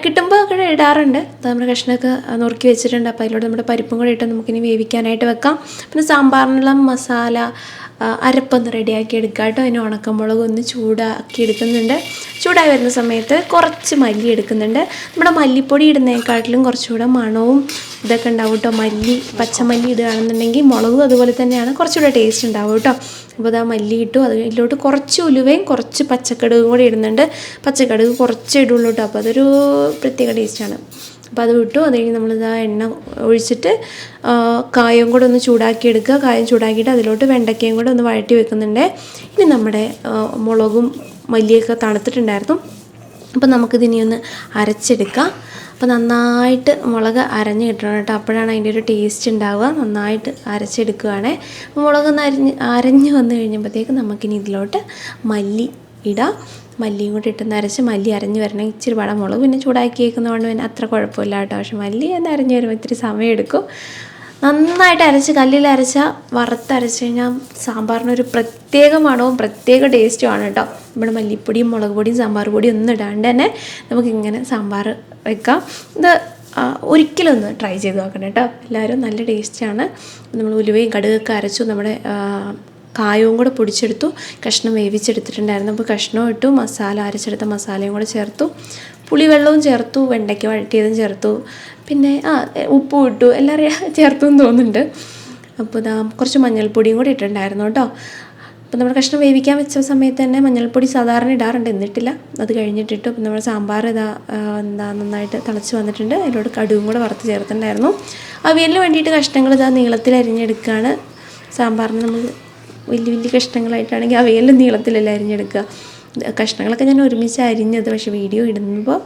കിട്ടുമ്പോൾ ഒക്കെ ഇടാറുണ്ട്. നമ്മുടെ കഷ്ണമൊക്കെ നുറുക്കി വെച്ചിട്ടുണ്ട്. അപ്പോൾ അതിലൂടെ നമ്മുടെ പരിപ്പും കൂടെ ഇട്ട് നമുക്കിനി വേവിക്കാനായിട്ട് വെക്കാം. പിന്നെ സാമ്പാറിനുള്ള മസാല അരപ്പൊന്ന് റെഡിയാക്കി എടുക്കുക കേട്ടോ അതിന് ഉണക്കമുളക് ഒന്ന് ചൂടാക്കി എടുക്കുന്നുണ്ട്. ചൂടായി വരുന്ന സമയത്ത് കുറച്ച് മല്ലി എടുക്കുന്നുണ്ട്. നമ്മുടെ മല്ലിപ്പൊടി ഇടുന്നതിനെക്കാട്ടിലും കുറച്ചുകൂടെ മണവും ഇതൊക്കെ ഉണ്ടാവും കേട്ടോ മല്ലി പച്ചമല്ലി ഇടുകയാണെന്നുണ്ടെങ്കിൽ മുളകും അതുപോലെ തന്നെയാണ്. കുറച്ചുകൂടെ ടേസ്റ്റ് ഉണ്ടാവും കേട്ടോ അപ്പോൾ ആ മല്ലി ഇട്ടു. അതിലോട്ട് കുറച്ച് ഉലുവയും കുറച്ച് പച്ചക്കടുകും കൂടി ഇടുന്നുണ്ട്. പച്ചക്കടുക് കുറച്ച് ഇടുള്ളൂ കേട്ടോ അപ്പോൾ അതൊരു പ്രത്യേക ടേസ്റ്റാണ് അപ്പോൾ അത് വിട്ടു. അത് കഴിഞ്ഞ് നമ്മളിത് ആ എണ്ണ ഒഴിച്ചിട്ട് കായം കൂടെ ഒന്ന് ചൂടാക്കി എടുക്കുക കായം ചൂടാക്കിയിട്ട് അതിലോട്ട് വെണ്ടയ്ക്കയും കൂടെ ഒന്ന് വഴറ്റി വെക്കുന്നുണ്ട്. ഇനി നമ്മുടെ മുളകും മല്ലിയൊക്കെ തണുത്തിട്ടുണ്ടായിരുന്നു. അപ്പോൾ നമുക്കിതിനി ഒന്ന് അരച്ചെടുക്കാം. അപ്പോൾ നന്നായിട്ട് മുളക് അരഞ്ഞ് കിട്ടണം കേട്ടോ. അപ്പോഴാണ് അതിന്റെ ഒരു ടേസ്റ്റ് ഉണ്ടാവുക. നന്നായിട്ട് അരച്ചെടുക്കുകയാണേ. മുളക് ഒന്ന് അരിഞ്ഞ് അരഞ്ഞ് വന്നു കഴിഞ്ഞപ്പോഴത്തേക്ക് നമുക്കിനി ഇതിലോട്ട് മല്ലി ഇടാം. മല്ലിയും കൂടി ഇട്ട് നരച്ച് മല്ലി അരഞ്ഞ് വരണം. ഇച്ചിരി പടം മുളക് പിന്നെ ചൂടാക്കി വെക്കുന്നതുകൊണ്ട് പിന്നെ അത്ര കുഴപ്പമില്ല കേട്ടോ. പക്ഷെ മല്ലി ഒന്ന് അരഞ്ഞ് വരുമ്പോൾ ഇത്തിരി സമയം എടുക്കും. നന്നായിട്ട് അരച്ച് കല്ലിൽ അരച്ചാൽ വറുത്തരച്ച് കഴിഞ്ഞാൽ സാമ്പാറിനൊരു പ്രത്യേക മണവും പ്രത്യേക ടേസ്റ്റുമാണ് കേട്ടോ. നമ്മുടെ മല്ലിപ്പൊടിയും മുളക് പൊടിയും സാമ്പാർ പൊടിയും ഒന്നും ഇടാണ്ട് തന്നെ നമുക്കിങ്ങനെ സാമ്പാർ വെക്കാം. ഇത് ഒരിക്കലും ഒന്ന് ട്രൈ ചെയ്ത് നോക്കണം കേട്ടോ. എല്ലാവരും നല്ല ടേസ്റ്റാണ് നമ്മൾ ഉലുവയും കടുകൊക്കെ അരച്ചു നമ്മുടെ കായവും കൂടെ പൊടിച്ചെടുത്തു. കഷ്ണം വേവിച്ചെടുത്തിട്ടുണ്ടായിരുന്നു. അപ്പോൾ കഷ്ണവും ഇട്ടു മസാല അരച്ചെടുത്ത മസാലയും കൂടെ ചേർത്തു. പുളിവെള്ളവും ചേർത്തു വെണ്ടയ്ക്ക വഴറ്റിയതും ചേർത്തു. പിന്നെ ആ ഉപ്പും ഇട്ടു. എല്ലാവരും ചേർത്തു എന്ന് തോന്നുന്നുണ്ട്. അപ്പോൾ ഇതാ കുറച്ച് മഞ്ഞൾപ്പൊടിയും കൂടി ഇട്ടിട്ടുണ്ടായിരുന്നു കേട്ടോ. അപ്പോൾ നമ്മൾ കഷ്ണം വേവിക്കാൻ വെച്ച സമയത്ത് തന്നെ മഞ്ഞൾപ്പൊടി സാധാരണ ഇടാറുണ്ട്. എന്നിട്ടില്ല. അത് കഴിഞ്ഞിട്ടിട്ടു. അപ്പോൾ നമ്മുടെ സാമ്പാർ ഇതാ എന്താ നന്നായിട്ട് തിളച്ച് വന്നിട്ടുണ്ട്. അതിലോട്ട് കടുവും കൂടെ വറുത്ത് ചേർത്തിട്ടുണ്ടായിരുന്നു. അവിയലിന് വേണ്ടിയിട്ട് കഷ്ണങ്ങൾ ഇതാ നീളത്തിൽ അരിഞ്ഞെടുക്കുകയാണ്. സാമ്പാറിന് നമ്മൾ വലിയ വലിയ കഷ്ണങ്ങളായിട്ടാണെങ്കിൽ അവയെല്ലാം നീളത്തിലല്ല അരിഞ്ഞെടുക്കുക. കഷ്ണങ്ങളൊക്കെ ഞാൻ ഒരുമിച്ച് അരിഞ്ഞത് പക്ഷേ വീഡിയോ ഇടുമ്പോൾ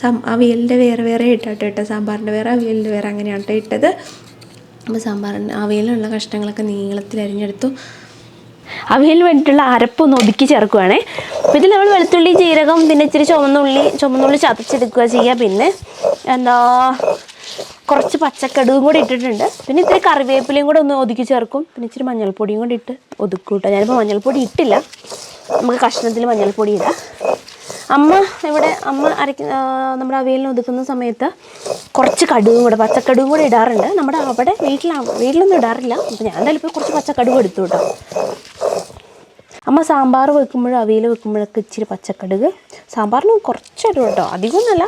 സം അവിയലിന്റെ വേറെ വേറെ ഇട്ടാട്ടോ ഇട്ടത്. സാമ്പാറിന്റെ വേറെ അവിയലിന്റെ വേറെ അങ്ങനെയാണ് ട്ടോ ഇട്ടത്. അപ്പോൾ സാമ്പാറിന്റെ അവിയലിനുള്ള കഷ്ണങ്ങളൊക്കെ നീളത്തിൽ അരിഞ്ഞെടുത്തു. അവിയലിന് വേണ്ടിയിട്ടുള്ള അരപ്പൊന്ന് ഒതുക്കി ചേർക്കുവാണേ. ഇതിൽ നമ്മൾ വെളുത്തുള്ളി ജീരകം പിന്നെ ഇച്ചിരി ചുമന്നുള്ളി ചുമന്നുള്ളി ചതച്ചെടുക്കുക ചെയ്യുക. പിന്നെ എന്താ കുറച്ച് പച്ചക്കടുവും കൂടി ഇട്ടിട്ടുണ്ട്. പിന്നെ ഇത്തിരി കറിവേപ്പിലയും കൂടെ ഒന്ന് ഒതുക്കി ചേർക്കും. പിന്നെ ഇച്ചിരി മഞ്ഞൾപ്പൊടിയും കൂടി ഇട്ട് ഒതുക്കും കേട്ടോ. ഞാനിപ്പോൾ മഞ്ഞൾപ്പൊടി ഇട്ടില്ല. നമുക്ക് കഷ്ണത്തിൽ മഞ്ഞൾപ്പൊടി ഇടാം. അമ്മ ഇവിടെ അമ്മ അരയ്ക്ക ആ, നമ്മുടെ അവയിലിന് ഒതുക്കുന്ന സമയത്ത് കുറച്ച് കടുവും കൂടെ പച്ചക്കടുവും കൂടെ ഇടാറുണ്ട്. നമ്മുടെ അവിടെ വീട്ടിലാണ് വീട്ടിലൊന്നും ഇടാറില്ല. അപ്പോൾ ഞാൻ എന്തായാലും ഇപ്പോൾ കുറച്ച് പച്ചക്കടുവ് എടുത്തു കേട്ടോ. അമ്മ സാമ്പാർ വെക്കുമ്പോഴും അവിയൽ വെക്കുമ്പോഴൊക്കെ ഇച്ചിരി പച്ചക്കടുക്. സാമ്പാറിന് കുറച്ചിടും കേട്ടോ. അധികമൊന്നുമല്ല.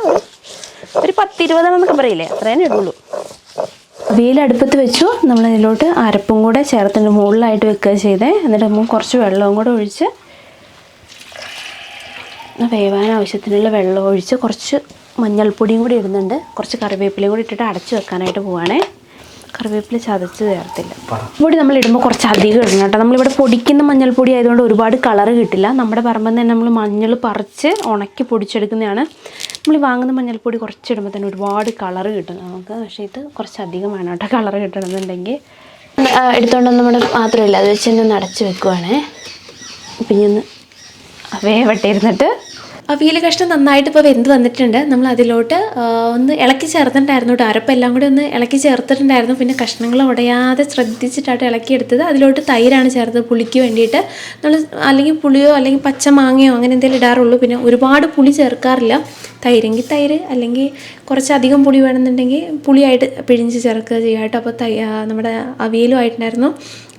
ഒരു പത്തിരുപതെണ്ണന്നൊക്കെ പറയില്ലേ? അത്രേനെ ഇടുള്ളൂ വെയിലടുപ്പത്ത് വെച്ചു. നമ്മൾ അതിലോട്ട് അരപ്പും കൂടെ ചേർത്തിട്ട് മുകളിലായിട്ട് വെക്കുക ചെയ്തേ. എന്നിട്ട് നമ്മൾ കുറച്ച് വെള്ളവും കൂടെ ഒഴിച്ച് വേവാൻ ആവശ്യത്തിനുള്ള വെള്ളം ഒഴിച്ച് കുറച്ച് മഞ്ഞൾപ്പൊടിയും കൂടി ഇടുന്നുണ്ട്. കുറച്ച് കറിവേപ്പിലയും കൂടി ഇട്ടിട്ട് അടച്ചു വെക്കാനായിട്ട് പോവാണേ. കറിവേപ്പില ചതച്ച് ചേർത്തില്ല. പൊടി നമ്മൾ ഇടുമ്പോൾ കുറച്ച് അധികം ഇടണം കേട്ടോ. നമ്മളിവിടെ പൊടിക്കുന്ന മഞ്ഞൾപ്പൊടി ആയതുകൊണ്ട് ഒരുപാട് കളർ കിട്ടില്ല. നമ്മുടെ പറമ്പിൽ നിന്ന് തന്നെ നമ്മൾ മഞ്ഞൾ പറിച്ച് ഉണക്കി പൊടിച്ചെടുക്കുന്നതാണ്. നമ്മൾ വാങ്ങുന്ന മഞ്ഞൾപ്പൊടി കുറച്ച് ഇടുമ്പോൾ തന്നെ ഒരുപാട് കളർ കിട്ടും നമുക്ക്. പക്ഷേ ഇത് കുറച്ച് അധികം വേണം കേട്ടോ കളർ കിട്ടണമെന്നുണ്ടെങ്കിൽ. എടുത്തോണ്ട് നമ്മുടെ പാത്രമില്ല. അത് വെച്ച് തന്നെ ഒന്ന് അടച്ച് വെക്കുവാണേ. പിന്നെ ഒന്ന് വേവട്ടെ ഇരുന്നിട്ട്. അവിയൽ കഷ്ണം നന്നായിട്ട് ഇപ്പോൾ വെന്ത് വന്നിട്ടുണ്ട്. നമ്മൾ അതിലോട്ട് ഒന്ന് ഇളക്കി ചേർത്തിട്ടുണ്ടായിരുന്നു കേട്ടോ. അരപ്പെല്ലാം കൂടി ഒന്ന് ഇളക്കി ചേർത്തിട്ടുണ്ടായിരുന്നു. പിന്നെ കഷ്ണങ്ങൾ ഉടയാതെ ശ്രദ്ധിച്ചിട്ടായിട്ട് ഇളക്കിയെടുത്തത്. അതിലോട്ട് തൈരാണ് ചേർത്തത് പുളിക്ക് വേണ്ടിയിട്ട്. നമ്മൾ അല്ലെങ്കിൽ പുളിയോ അല്ലെങ്കിൽ പച്ചമാങ്ങയോ അങ്ങനെ എന്തെങ്കിലും ഇടാറുള്ളൂ. പിന്നെ ഒരുപാട് പുളി ചേർക്കാറില്ല. തൈരെങ്കിൽ തൈര് അല്ലെങ്കിൽ കുറച്ചധികം പുളി വേണമെന്നുണ്ടെങ്കിൽ പുളിയായിട്ട് പിഴിഞ്ഞ് ചേർക്കുക ചെയ്യാം കേട്ടോ. അപ്പോൾ തൈ നമ്മുടെ അവിയലും ആയിട്ടുണ്ടായിരുന്നു.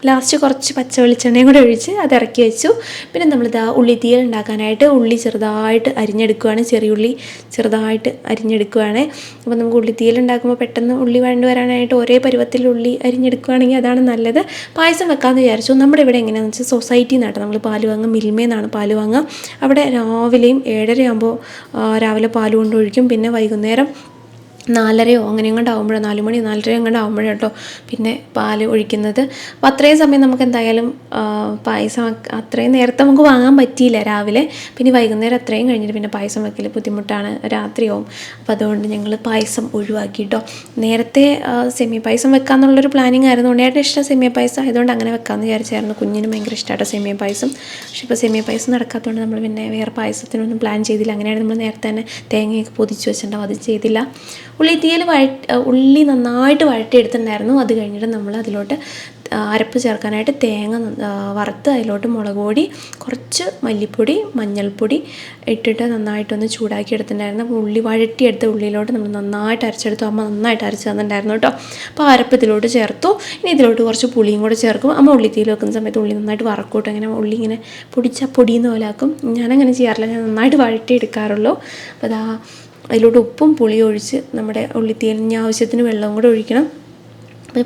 ലാസ്റ്റ് കുറച്ച് പച്ച വെളിച്ചെണ്ണയും കൂടെ ഒഴിച്ച് അത് ഇറക്കി വെച്ചു. പിന്നെ നമ്മളിതാ ഉള്ളി തീയൽ ഉണ്ടാക്കാനായിട്ട് ഉള്ളി ചെറുതായിട്ട് അരിഞ്ഞെടുക്കുകയാണ് ചെറിയ ഉള്ളി ചെറുതായിട്ട് അരിഞ്ഞെടുക്കുകയാണ് അപ്പോൾ നമുക്ക് ഉള്ളി തീയൽ ഉണ്ടാക്കുമ്പോൾ പെട്ടെന്ന് ഉള്ളി വഴണ്ട് വരാനായിട്ട് ഒരേ പരുവത്തിൽ ഉള്ളി അരിഞ്ഞെടുക്കുകയാണെങ്കിൽ അതാണ് നല്ലത്. പായസം വെക്കാമെന്ന് വിചാരിച്ചു. നമ്മുടെ ഇവിടെ എങ്ങനെയാണെന്ന് വെച്ചാൽ സൊസൈറ്റിയിൽ നിന്നാട്ടോ നമ്മൾ പാൽ വാങ്ങുക മിൽമേന്നാണ് പാൽ വാങ്ങുക. അവിടെ രാവിലെയും ഏഴരയാകുമ്പോൾ രാവിലെ പാൽ കൊണ്ടൊഴിക്കും. പിന്നെ വൈകുന്നേരം നാലരയോ അങ്ങനെ എങ്ങോട്ട് ആകുമ്പോഴോ നാല് മണി നാലര എങ്ങോട്ട് ആകുമ്പോഴോ കേട്ടോ പിന്നെ പാൽ ഒഴിക്കുന്നത്. അപ്പോൾ അത്രയും സമയം നമുക്ക് എന്തായാലും പായസം അത്രയും നേരത്തെ നമുക്ക് വാങ്ങാൻ പറ്റിയില്ല രാവിലെ. പിന്നെ വൈകുന്നേരം അത്രയും കഴിഞ്ഞിട്ട് പിന്നെ പായസം വെക്കൽ ബുദ്ധിമുട്ടാണ് രാത്രിയാവും. അപ്പോൾ അതുകൊണ്ട് ഞങ്ങൾ പായസം ഒഴിവാക്കി കേട്ടോ. നേരത്തെ സെമി പായസം വെക്കാമെന്നുള്ളൊരു പ്ലാനിങ് ആയിരുന്നു. ഉണ്ണിയായിട്ട് ഇഷ്ടം സെമിയ പായസം ആയതുകൊണ്ട് അങ്ങനെ വെക്കാമെന്ന് വിചാരിച്ചായിരുന്നു. കുഞ്ഞിന് ഭയങ്കര ഇഷ്ടമായിട്ട് സെമിയ പായസം. പക്ഷേ ഇപ്പോൾ സെമിയ പായസം നടക്കാത്തതുകൊണ്ട് നമ്മൾ പിന്നെ വേറെ പായസത്തിനൊന്നും പ്ലാൻ ചെയ്തില്ല. അങ്ങനെയാണ് നമ്മൾ നേരത്തെ തന്നെ തേങ്ങയൊക്കെ പൊതിച്ച് വെച്ചിട്ടുണ്ടാവും. അത് ചെയ്തില്ല. ഉള്ളി തീയൽ വഴറ്റ് ഉള്ളി നന്നായിട്ട് വഴറ്റിയെടുത്തിട്ടുണ്ടായിരുന്നു. അത് കഴിഞ്ഞിട്ട് നമ്മൾ അതിലോട്ട് അരപ്പ് ചേർക്കാനായിട്ട് തേങ്ങ വറുത്ത് അതിലോട്ട് മുളക് പൊടി കുറച്ച് മല്ലിപ്പൊടി മഞ്ഞൾപ്പൊടി ഇട്ടിട്ട് നന്നായിട്ടൊന്ന് ചൂടാക്കി എടുത്തിട്ടുണ്ടായിരുന്നു ഉള്ളി വഴറ്റിയെടുത്ത ഉള്ളിയിലോട്ട് നമ്മൾ നന്നായിട്ട് അരച്ചെടുത്തു. അമ്മ നന്നായിട്ട് അരച്ച് തന്നിട്ടുണ്ടായിരുന്നു കേട്ടോ. അപ്പോൾ അരപ്പ് ഇതിലോട്ട് ചേർത്തു. ഇനി ഇതിലോട്ട് കുറച്ച് പുളിയും കൂടെ ചേർക്കും. അമ്മ ഉള്ളി തീയിൽ വെക്കുന്ന സമയത്ത് ഉള്ളി നന്നായിട്ട് വറക്കൂട്ടോ. അങ്ങനെ ഉള്ളി ഇങ്ങനെ പൊടിച്ച പൊടിയെന്ന് പോലെ ആക്കും ഞാനങ്ങനെ ചെയ്യാറില്ല. ഞാൻ നന്നായിട്ട് വഴറ്റിയെടുക്കാറുള്ളൂ. അപ്പോൾ അതാ അതിലോട്ട് ഉപ്പും പുളിയും ഒഴിച്ച് നമ്മുടെ ഉള്ളിത്തീലിന് ആവശ്യത്തിന് വെള്ളം കൂടെ ഒഴിക്കണം.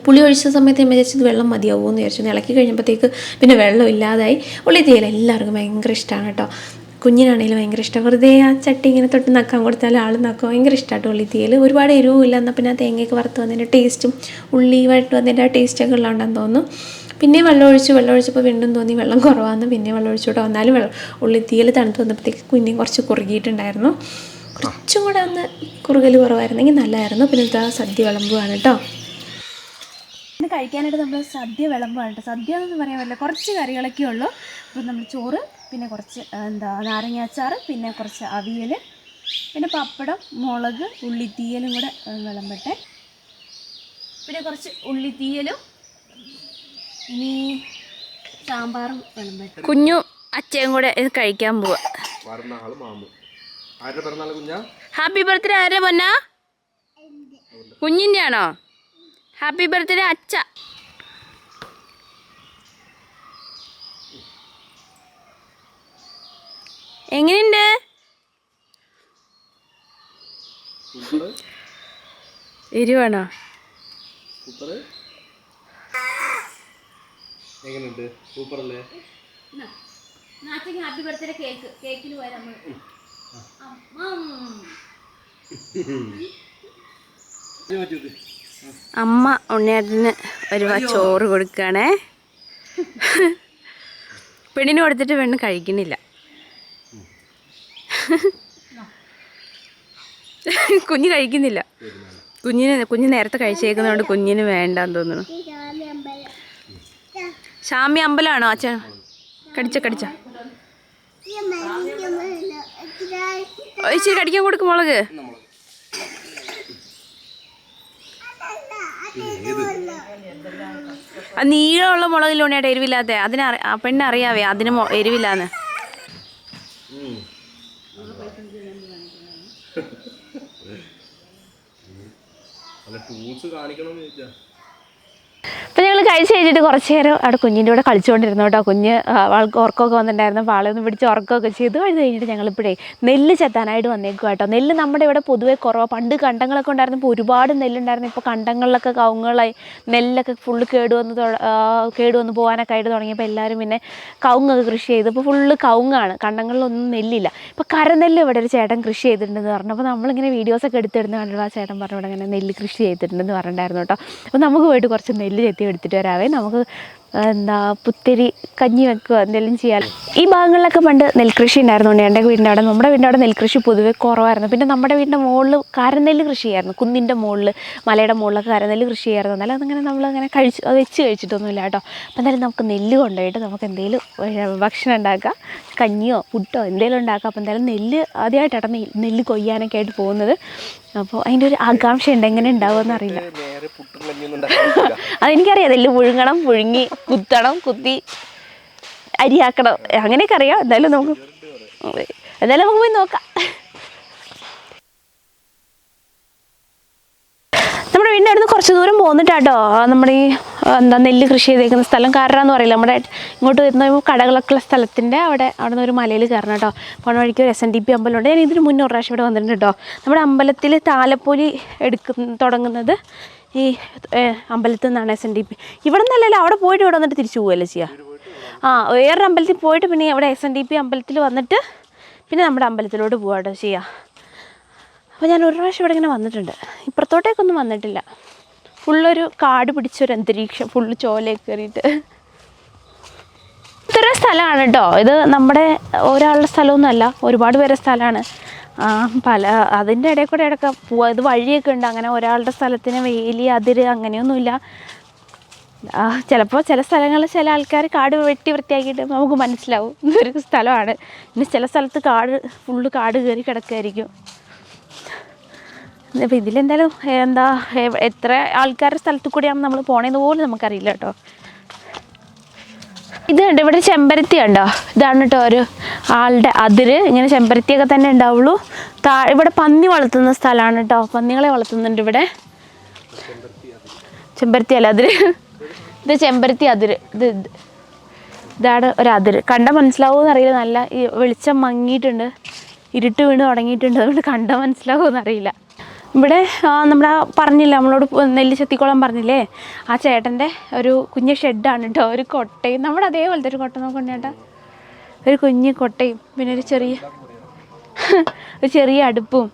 പുളി ഒഴിച്ച സമയത്ത് ഞാൻ വിചാരിച്ചത് വെള്ളം മതിയാവുമോ എന്ന് വിചാരിച്ചു ഇളക്കി കഴിഞ്ഞപ്പോഴത്തേക്ക് പിന്നെ വെള്ളം ഇല്ലാതായി. ഉള്ളിത്തേൽ എല്ലാവർക്കും ഭയങ്കര ഇഷ്ടമാണ് കേട്ടോ. കുഞ്ഞിനാണെങ്കിലും ഭയങ്കര ഇഷ്ടം. വെറുതെ ആ ചട്ടി ഇങ്ങനെ തൊട്ട് നക്കാൻ കൊടുത്താൽ ആൾ നക്കും. ഭയങ്കര ഇഷ്ടമായിട്ട് ഉള്ളിത്തീയൽ ഒരുപാട് എരിവും ഇല്ല. എന്നാൽ പിന്നെ ആ തേങ്ങയൊക്കെ വറുത്ത് വന്നതിന്റെ ടേസ്റ്റും ഉള്ളി വഴട്ട് വന്നതിന്റെ ആ ടേസ്റ്റൊക്കെ ഉള്ളതുകൊണ്ടാന്ന് തോന്നുന്നു. പിന്നെ വെള്ളം ഒഴിച്ച്. വെള്ളം ഒഴിച്ചപ്പോൾ വീണ്ടും തോന്നി വെള്ളം കുറവാന്ന്. പിന്നെ വെള്ളം ഒഴിച്ചോട്ടോ. വന്നാലും വെള്ളം ഉള്ളിത്തീയൽ തണുത്ത് വന്നപ്പോഴത്തേക്ക് കുഞ്ഞിനെ കുറച്ച് കുറുകിയിട്ടുണ്ടായിരുന്നു. കുറച്ചും കൂടെ ഒന്ന് കുറുകൽ കുറവായിരുന്നെങ്കിൽ നല്ലതായിരുന്നു. പിന്നെ ഇതാ സദ്യ വിളമ്പുവാണ് കേട്ടോ. ഇന്ന് കഴിക്കാനായിട്ട് നമ്മൾ സദ്യ വിളമ്പുവാണ് കേട്ടോ. സദ്യ എന്ന് പറയാൻ പറ്റില്ല. കുറച്ച് കറികളൊക്കെ ഉള്ളൂ. അപ്പം നമ്മൾ ചോറ് പിന്നെ കുറച്ച് എന്താ നാരങ്ങ അച്ചാർ പിന്നെ കുറച്ച് അവിയൽ പിന്നെ പപ്പടം മുളക് ഉള്ളിത്തീയലും കൂടെ വിളമ്പട്ടെ. പിന്നെ കുറച്ച് ഉള്ളിത്തീയലും ഇനി സാമ്പാറും വിളമ്പട്ടെ. കുഞ്ഞു അച്ഛയും കൂടെ ഇത് കഴിക്കാൻ പോവാ. ആരുടെ കുഞ്ഞാ? ഹാപ്പി ബർത്ത്ഡേ ആരെ പൊന്ന? കുഞ്ഞിന്റെ ആണോ ഹാപ്പി ബർത്ത്ഡേ അച്ഛ. എങ്ങനെയുണ്ട്? സൂപ്പർ എരിവാണോ? സൂപ്പർ എങ്ങനെയുണ്ട്? സൂപ്പർ അല്ലേ? ഹാപ്പി ബർത്ത്ഡേ കേക്ക് കേക്കിന് പോയാൽ നമ്മൾ അമ്മ. ഉണ്ണിയേട്ടന് ഒരു വാ ചോറ് കൊടുക്കുകയാണേ. പെണ്ണിന് കൊടുത്തിട്ട് പെണ്ണ് കഴിക്കണില്ല കുഞ്ഞ് കഴിക്കുന്നില്ല. കുഞ്ഞിന് കുഞ്ഞ് നേരത്തെ കഴിച്ചേക്കുന്നതുകൊണ്ട് കുഞ്ഞിന് വേണ്ടാന്ന് തോന്നുന്നു. ശാമി അമ്പലമാണോ അച്ഛൻ? കടിച്ച കടിച്ച. ഇച്ചിരി കടിക്കാൻ കൊടുക്കും മുളക്. നീളമുള്ള മുളകിൽ ഉണ്ണിയായിട്ട് എരിവില്ലാത്ത അതിനെ ആ പെണ്ണ് അറിയാവേ അതിന് എരിവില്ലാന്ന്. ടൂൾസ് കാണിക്കണം ചോദിച്ചാ. അപ്പോൾ ഞങ്ങൾ കഴിച്ച് കഴിഞ്ഞിട്ട് കുറച്ച് നേരം അവിടെ കുഞ്ഞിന്റെ കൂടെ കളിച്ചുകൊണ്ടിരുന്നു കേട്ടോ. കുഞ്ഞ് വാൾക്ക് ഉറക്കമൊക്കെ വന്നിട്ടുണ്ടായിരുന്നു. ആളെ പിടിച്ച് ഉറക്കമൊക്കെ ചെയ്ത്. കഴിഞ്ഞ് കഴിഞ്ഞിട്ട് ഞങ്ങളിപ്പോഴേ നെല്ല് ചെത്താനായിട്ട് വന്നേക്കും കേട്ടോ. നെല്ല് നമ്മുടെ ഇവിടെ പൊതുവേ കുറവാണ് പണ്ട് കണ്ടങ്ങളൊക്കെ ഉണ്ടായിരുന്നപ്പോൾ ഒരുപാട് നെല്ലുണ്ടായിരുന്നു. ഇപ്പോൾ കണ്ടങ്ങളിലൊക്കെ കവുങ്ങുകളായി നെല്ലൊക്കെ ഫുള്ള് കേടുവന്ന് കേടുവന്ന് പോകാനൊക്കെ ആയിട്ട് തുടങ്ങിയപ്പോൾ എല്ലാവരും പിന്നെ കവുങ്ങൊക്കെ കൃഷി ചെയ്തു. ഇപ്പോൾ ഫുള്ള് കവുങ്ങാണ്. കണ്ടങ്ങളിലൊന്നും നെല്ലില്ല. ഇപ്പോൾ കരനെല്ല് ഇവിടെ ഒരു ചേട്ടൻ കൃഷി ചെയ്തിട്ടുണ്ടെന്ന് പറഞ്ഞു. അപ്പോൾ നമ്മളിങ്ങനെ വീഡിയോസൊക്കെ എടുത്തിടുന്ന കണ്ടു ആ ചേട്ടൻ പറഞ്ഞു ഇവിടെ ഇങ്ങനെ നെല്ല് കൃഷി ചെയ്തിട്ടുണ്ടെന്ന് പറഞ്ഞിട്ടുണ്ടായിരുന്നു കേട്ടോ. അപ്പോൾ നമുക്ക് പോയിട്ട് കുറച്ച് നെല്ല് ചെത്തി എടുത്തിട്ട് വരാവേ. നമുക്ക് എന്താ പുത്തിരി കഞ്ഞി വെക്കുക എന്തെങ്കിലും ചെയ്യാൻ. ഈ ഭാഗങ്ങളിലൊക്കെ പണ്ട് നെൽകൃഷി ഉണ്ടായിരുന്നു എന്റെ വീടിന്റെ അവിടെ നമ്മുടെ വീടിന്റെ അവിടെ നെൽകൃഷി പൊതുവെ കുറവായിരുന്നു. പിന്നെ നമ്മുടെ വീടിന്റെ മുകളിൽ കാരനെല്ല് കൃഷി ചെയ്യായിരുന്നു. കുന്നിന്റെ മുകളിൽ മലയുടെ മുകളിലൊക്കെ കരനെല്ല് കൃഷി ചെയ്യായിരുന്നു. എന്നാലും അതങ്ങനെ നമ്മളങ്ങനെ കഴിച്ച് വെച്ച് കഴിച്ചിട്ടൊന്നുമില്ല കേട്ടോ. അപ്പോൾ എന്തായാലും നമുക്ക് നെല്ല് കൊണ്ടുപോയിട്ട് നമുക്ക് എന്തെങ്കിലും ഭക്ഷണം ഉണ്ടാക്കാം. കഞ്ഞിയോ പുട്ടോ എന്തെങ്കിലും ഉണ്ടാക്കാം. അപ്പോൾ എന്തായാലും നെല്ല് ആദ്യമായിട്ടാണ് നെല്ല് കൊയ്യാനൊക്കെ ആയിട്ട് പോകുന്നത്. അപ്പോൾ അതിന്റെ ഒരു ആകാംക്ഷ ഉണ്ട് എങ്ങനെ ഉണ്ടാവുമെന്ന് അറിയില്ല. അതെനിക്കറിയാം നെല്ല് പുഴുങ്ങണം പുഴുങ്ങി കുത്തണം കുത്തി അരിയാക്കണം. അങ്ങനെയൊക്കെ അറിയാം. എന്തായാലും നമുക്ക് എന്തായാലും നമുക്ക് പോയി നോക്കാം. നമ്മുടെ വീടിന്റെ അടുത്ത് കുറച്ച് ദൂരം പോന്നിട്ടാട്ടോ. നമ്മുടെ ഈ എന്താ നെല്ല് കൃഷി ചെയ്തേക്കുന്ന സ്ഥലം. കയറാന്ന് പറയില്ല. നമ്മുടെ ഇങ്ങോട്ട് വരുന്ന കടകളൊക്കെ ഉള്ള സ്ഥലത്തിന്റെ അവിടെ അവിടെ നിന്ന് ഒരു മലയിൽ കയറണം കേട്ടോ. പോണ വഴിക്ക് ഒരു എസ് എൻ ഡി പി അമ്പലമുണ്ട്. ഞാൻ ഇതിന് മുന്നേ ഒരു പ്രാവശ്യം ഇവിടെ വന്നിട്ടുണ്ട് കേട്ടോ. നമ്മുടെ അമ്പലത്തിൽ താലപ്പൊലി എടുക്കുന്ന തുടങ്ങുന്നത് ഈ അമ്പലത്തിൽ നിന്നാണ് എസ് എൻ ഡി പി ഇവിടെ നിന്നല്ലല്ലോ അവിടെ പോയിട്ട് ഇവിടെ വന്നിട്ട് തിരിച്ചു പോവുകയല്ലേ ചെയ്യുക ആ വേറൊരു അമ്പലത്തിൽ പോയിട്ട് പിന്നെ ഇവിടെ എസ് എൻ ഡി പി അമ്പലത്തിൽ വന്നിട്ട് പിന്നെ നമ്മുടെ അമ്പലത്തിലോട്ട് പോവാട്ടോ ചെയ്യുക അപ്പോൾ ഞാൻ ഒരു പ്രാവശ്യം ഇവിടെ ഇങ്ങനെ വന്നിട്ടുണ്ട്. ഇപ്പുറത്തോട്ടേക്കൊന്നും വന്നിട്ടില്ല. ഫുള്ളൊരു കാട് പിടിച്ചൊരു അന്തരീക്ഷം ഫുള്ള് ചോലയൊക്കെ കയറിയിട്ട്. ഇത്ര സ്ഥലമാണ് കേട്ടോ ഇത് നമ്മുടെ ഒരാളുടെ സ്ഥലമൊന്നുമല്ല ഒരുപാട് പേരെ സ്ഥലമാണ്. പല അതിന്റെ ഇടയിൽ കൂടെ ഇടയ്ക്ക് പോവാ. ഇത് വഴിയൊക്കെ ഉണ്ട്. അങ്ങനെ ഒരാളുടെ സ്ഥലത്തിന് വേലി അതിര് അങ്ങനെയൊന്നുമില്ല. ചിലപ്പോൾ ചില സ്ഥലങ്ങളിൽ ചില ആൾക്കാർ കാട് വെട്ടി വൃത്തിയാക്കിയിട്ട് നമുക്ക് മനസ്സിലാവും. ഇതൊരു സ്ഥലമാണ്. പിന്നെ ചില സ്ഥലത്ത് കാട് ഫുള്ള് കാട് കയറി കിടക്കുമായിരിക്കും. അപ്പോൾ ഇതിലെന്തായാലും എന്താ എത്ര ആൾക്കാരുടെ സ്ഥലത്ത് കൂടിയാണ് നമ്മൾ പോണേന്ന് പോലും നമുക്കറിയില്ല കേട്ടോ. ഇത് ഇവിടെ ചെമ്പരത്തി ഉണ്ടോ ഇതാണ് കേട്ടോ ഒരു ആളുടെ അതിര്. ഇങ്ങനെ ചെമ്പരത്തിയൊക്കെ തന്നെ ഉണ്ടാവുള്ളൂ. താ ഇവിടെ പന്നി വളർത്തുന്ന സ്ഥലമാണ് കേട്ടോ. പന്നികളെ വളർത്തുന്നുണ്ട് ഇവിടെ. ചെമ്പരത്തി അല്ല അതിര്. ഇത് ചെമ്പരത്തി അതിര്. ഇത് ഇത്. ഇതാണ് ഒരു അതിര്. കണ്ട മനസ്സിലാവുമെന്ന് അറിയില്ല. നല്ല ഈ വെളിച്ചം മങ്ങിയിട്ടുണ്ട്. ഇരുട്ട് വീണ് തുടങ്ങിയിട്ടുണ്ട്. അതുകൊണ്ട് കണ്ട മനസ്സിലാവുമെന്ന് അറിയില്ല. ഇവിടെ നമ്മുടെ പറഞ്ഞില്ല നമ്മളോട് നെല്ല് ചെത്തിക്കോളം പറഞ്ഞില്ലേ? ആ ചേട്ടന്റെ ഒരു കുഞ്ഞ് ഷെഡാണ് കേട്ടോ ഒരു കൊട്ടയും. നമ്മുടെ അതേപോലത്തെ ഒരു കൊട്ട നോക്കണ്ട ചേട്ടാ. ഒരു കുഞ്ഞ് കൊട്ടയും പിന്നെ ഒരു ചെറിയ ഒരു ചെറിയ അടുപ്പും.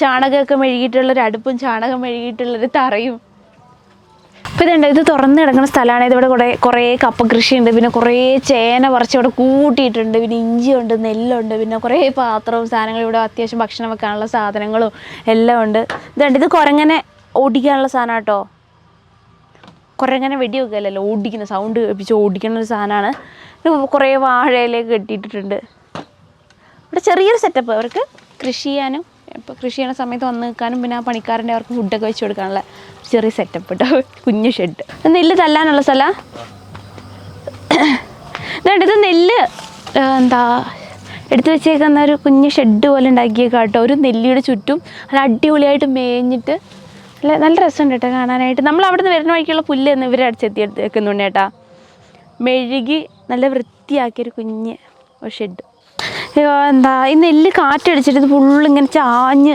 ചാണകമൊക്കെ മെഴുകിയിട്ടുള്ളൊരു അടുപ്പും ചാണകം മെഴുകിയിട്ടുള്ളൊരു തറയും. അപ്പോൾ ഇതുണ്ട് ഇത് തുറന്ന് കിടക്കുന്ന സ്ഥലമാണ്. ഇതിവിടെ കുറേ കുറേ കപ്പ കൃഷിയുണ്ട്. പിന്നെ കുറേ ചേന പറിച്ച് ഇവിടെ കൂട്ടിയിട്ടുണ്ട്. പിന്നെ ഇഞ്ചിയുണ്ട് നെല്ലുണ്ട്. പിന്നെ കുറേ പാത്രവും സാധനങ്ങളും ഇവിടെ അത്യാവശ്യം ഭക്ഷണം വെക്കാനുള്ള സാധനങ്ങളും എല്ലാം ഉണ്ട്. ഇതുണ്ട് ഇത് കുരങ്ങനെ ഓടിക്കാനുള്ള സാധനം കേട്ടോ കുരങ്ങനെ വെടി വെക്കുകയല്ലോ ഓടിക്കുന്ന സൗണ്ട് കേൾപ്പിച്ച് ഓടിക്കുന്ന ഒരു സാധനമാണ്. കുറേ വാഴയിലേക്ക് കെട്ടിയിട്ടിട്ടുണ്ട്. ഇവിടെ ചെറിയൊരു സെറ്റപ്പ് അവർക്ക് കൃഷി ചെയ്യാനും ഇപ്പോൾ കൃഷി ചെയ്യുന്ന സമയത്ത് വന്ന് നിൽക്കാനും പിന്നെ ആ പണിക്കാരന്റെ അവർക്ക് ഫുഡൊക്കെ വെച്ച് കൊടുക്കാനുള്ള ചെറിയ സെറ്റപ്പ് കേട്ടോ കുഞ്ഞു ഷെഡ് നെല്ല് തല്ലാനുള്ള സ്ഥലം? ഇത് നെല്ല് എന്താ എടുത്തു വെച്ചേക്കുന്ന ഒരു കുഞ്ഞു ഷെഡ് പോലെ ഉണ്ടാക്കിയേക്കാം കേട്ടോ. ഒരു നെല്ലിയുടെ ചുറ്റും നല്ല അടിപൊളിയായിട്ട് മേഞ്ഞിട്ട് നല്ല നല്ല രസമുണ്ട് കേട്ടോ കാണാനായിട്ട്. നമ്മൾ അവിടെ നിന്ന് വരുന്ന വഴിക്കുള്ള പുല്ല് എന്ന് ഇവരെ അടിച്ചെത്തി വെക്കുന്നുണ്ട് കേട്ടാ. മെഴുകി നല്ല വൃത്തിയാക്കിയൊരു കുഞ്ഞ് ഷെഡ് എന്താ ഈ നെല്ല് കാറ്റടിച്ചിട്ട് ഇത് ഫുള്ള് ഇങ്ങനെ ചാഞ്ഞ്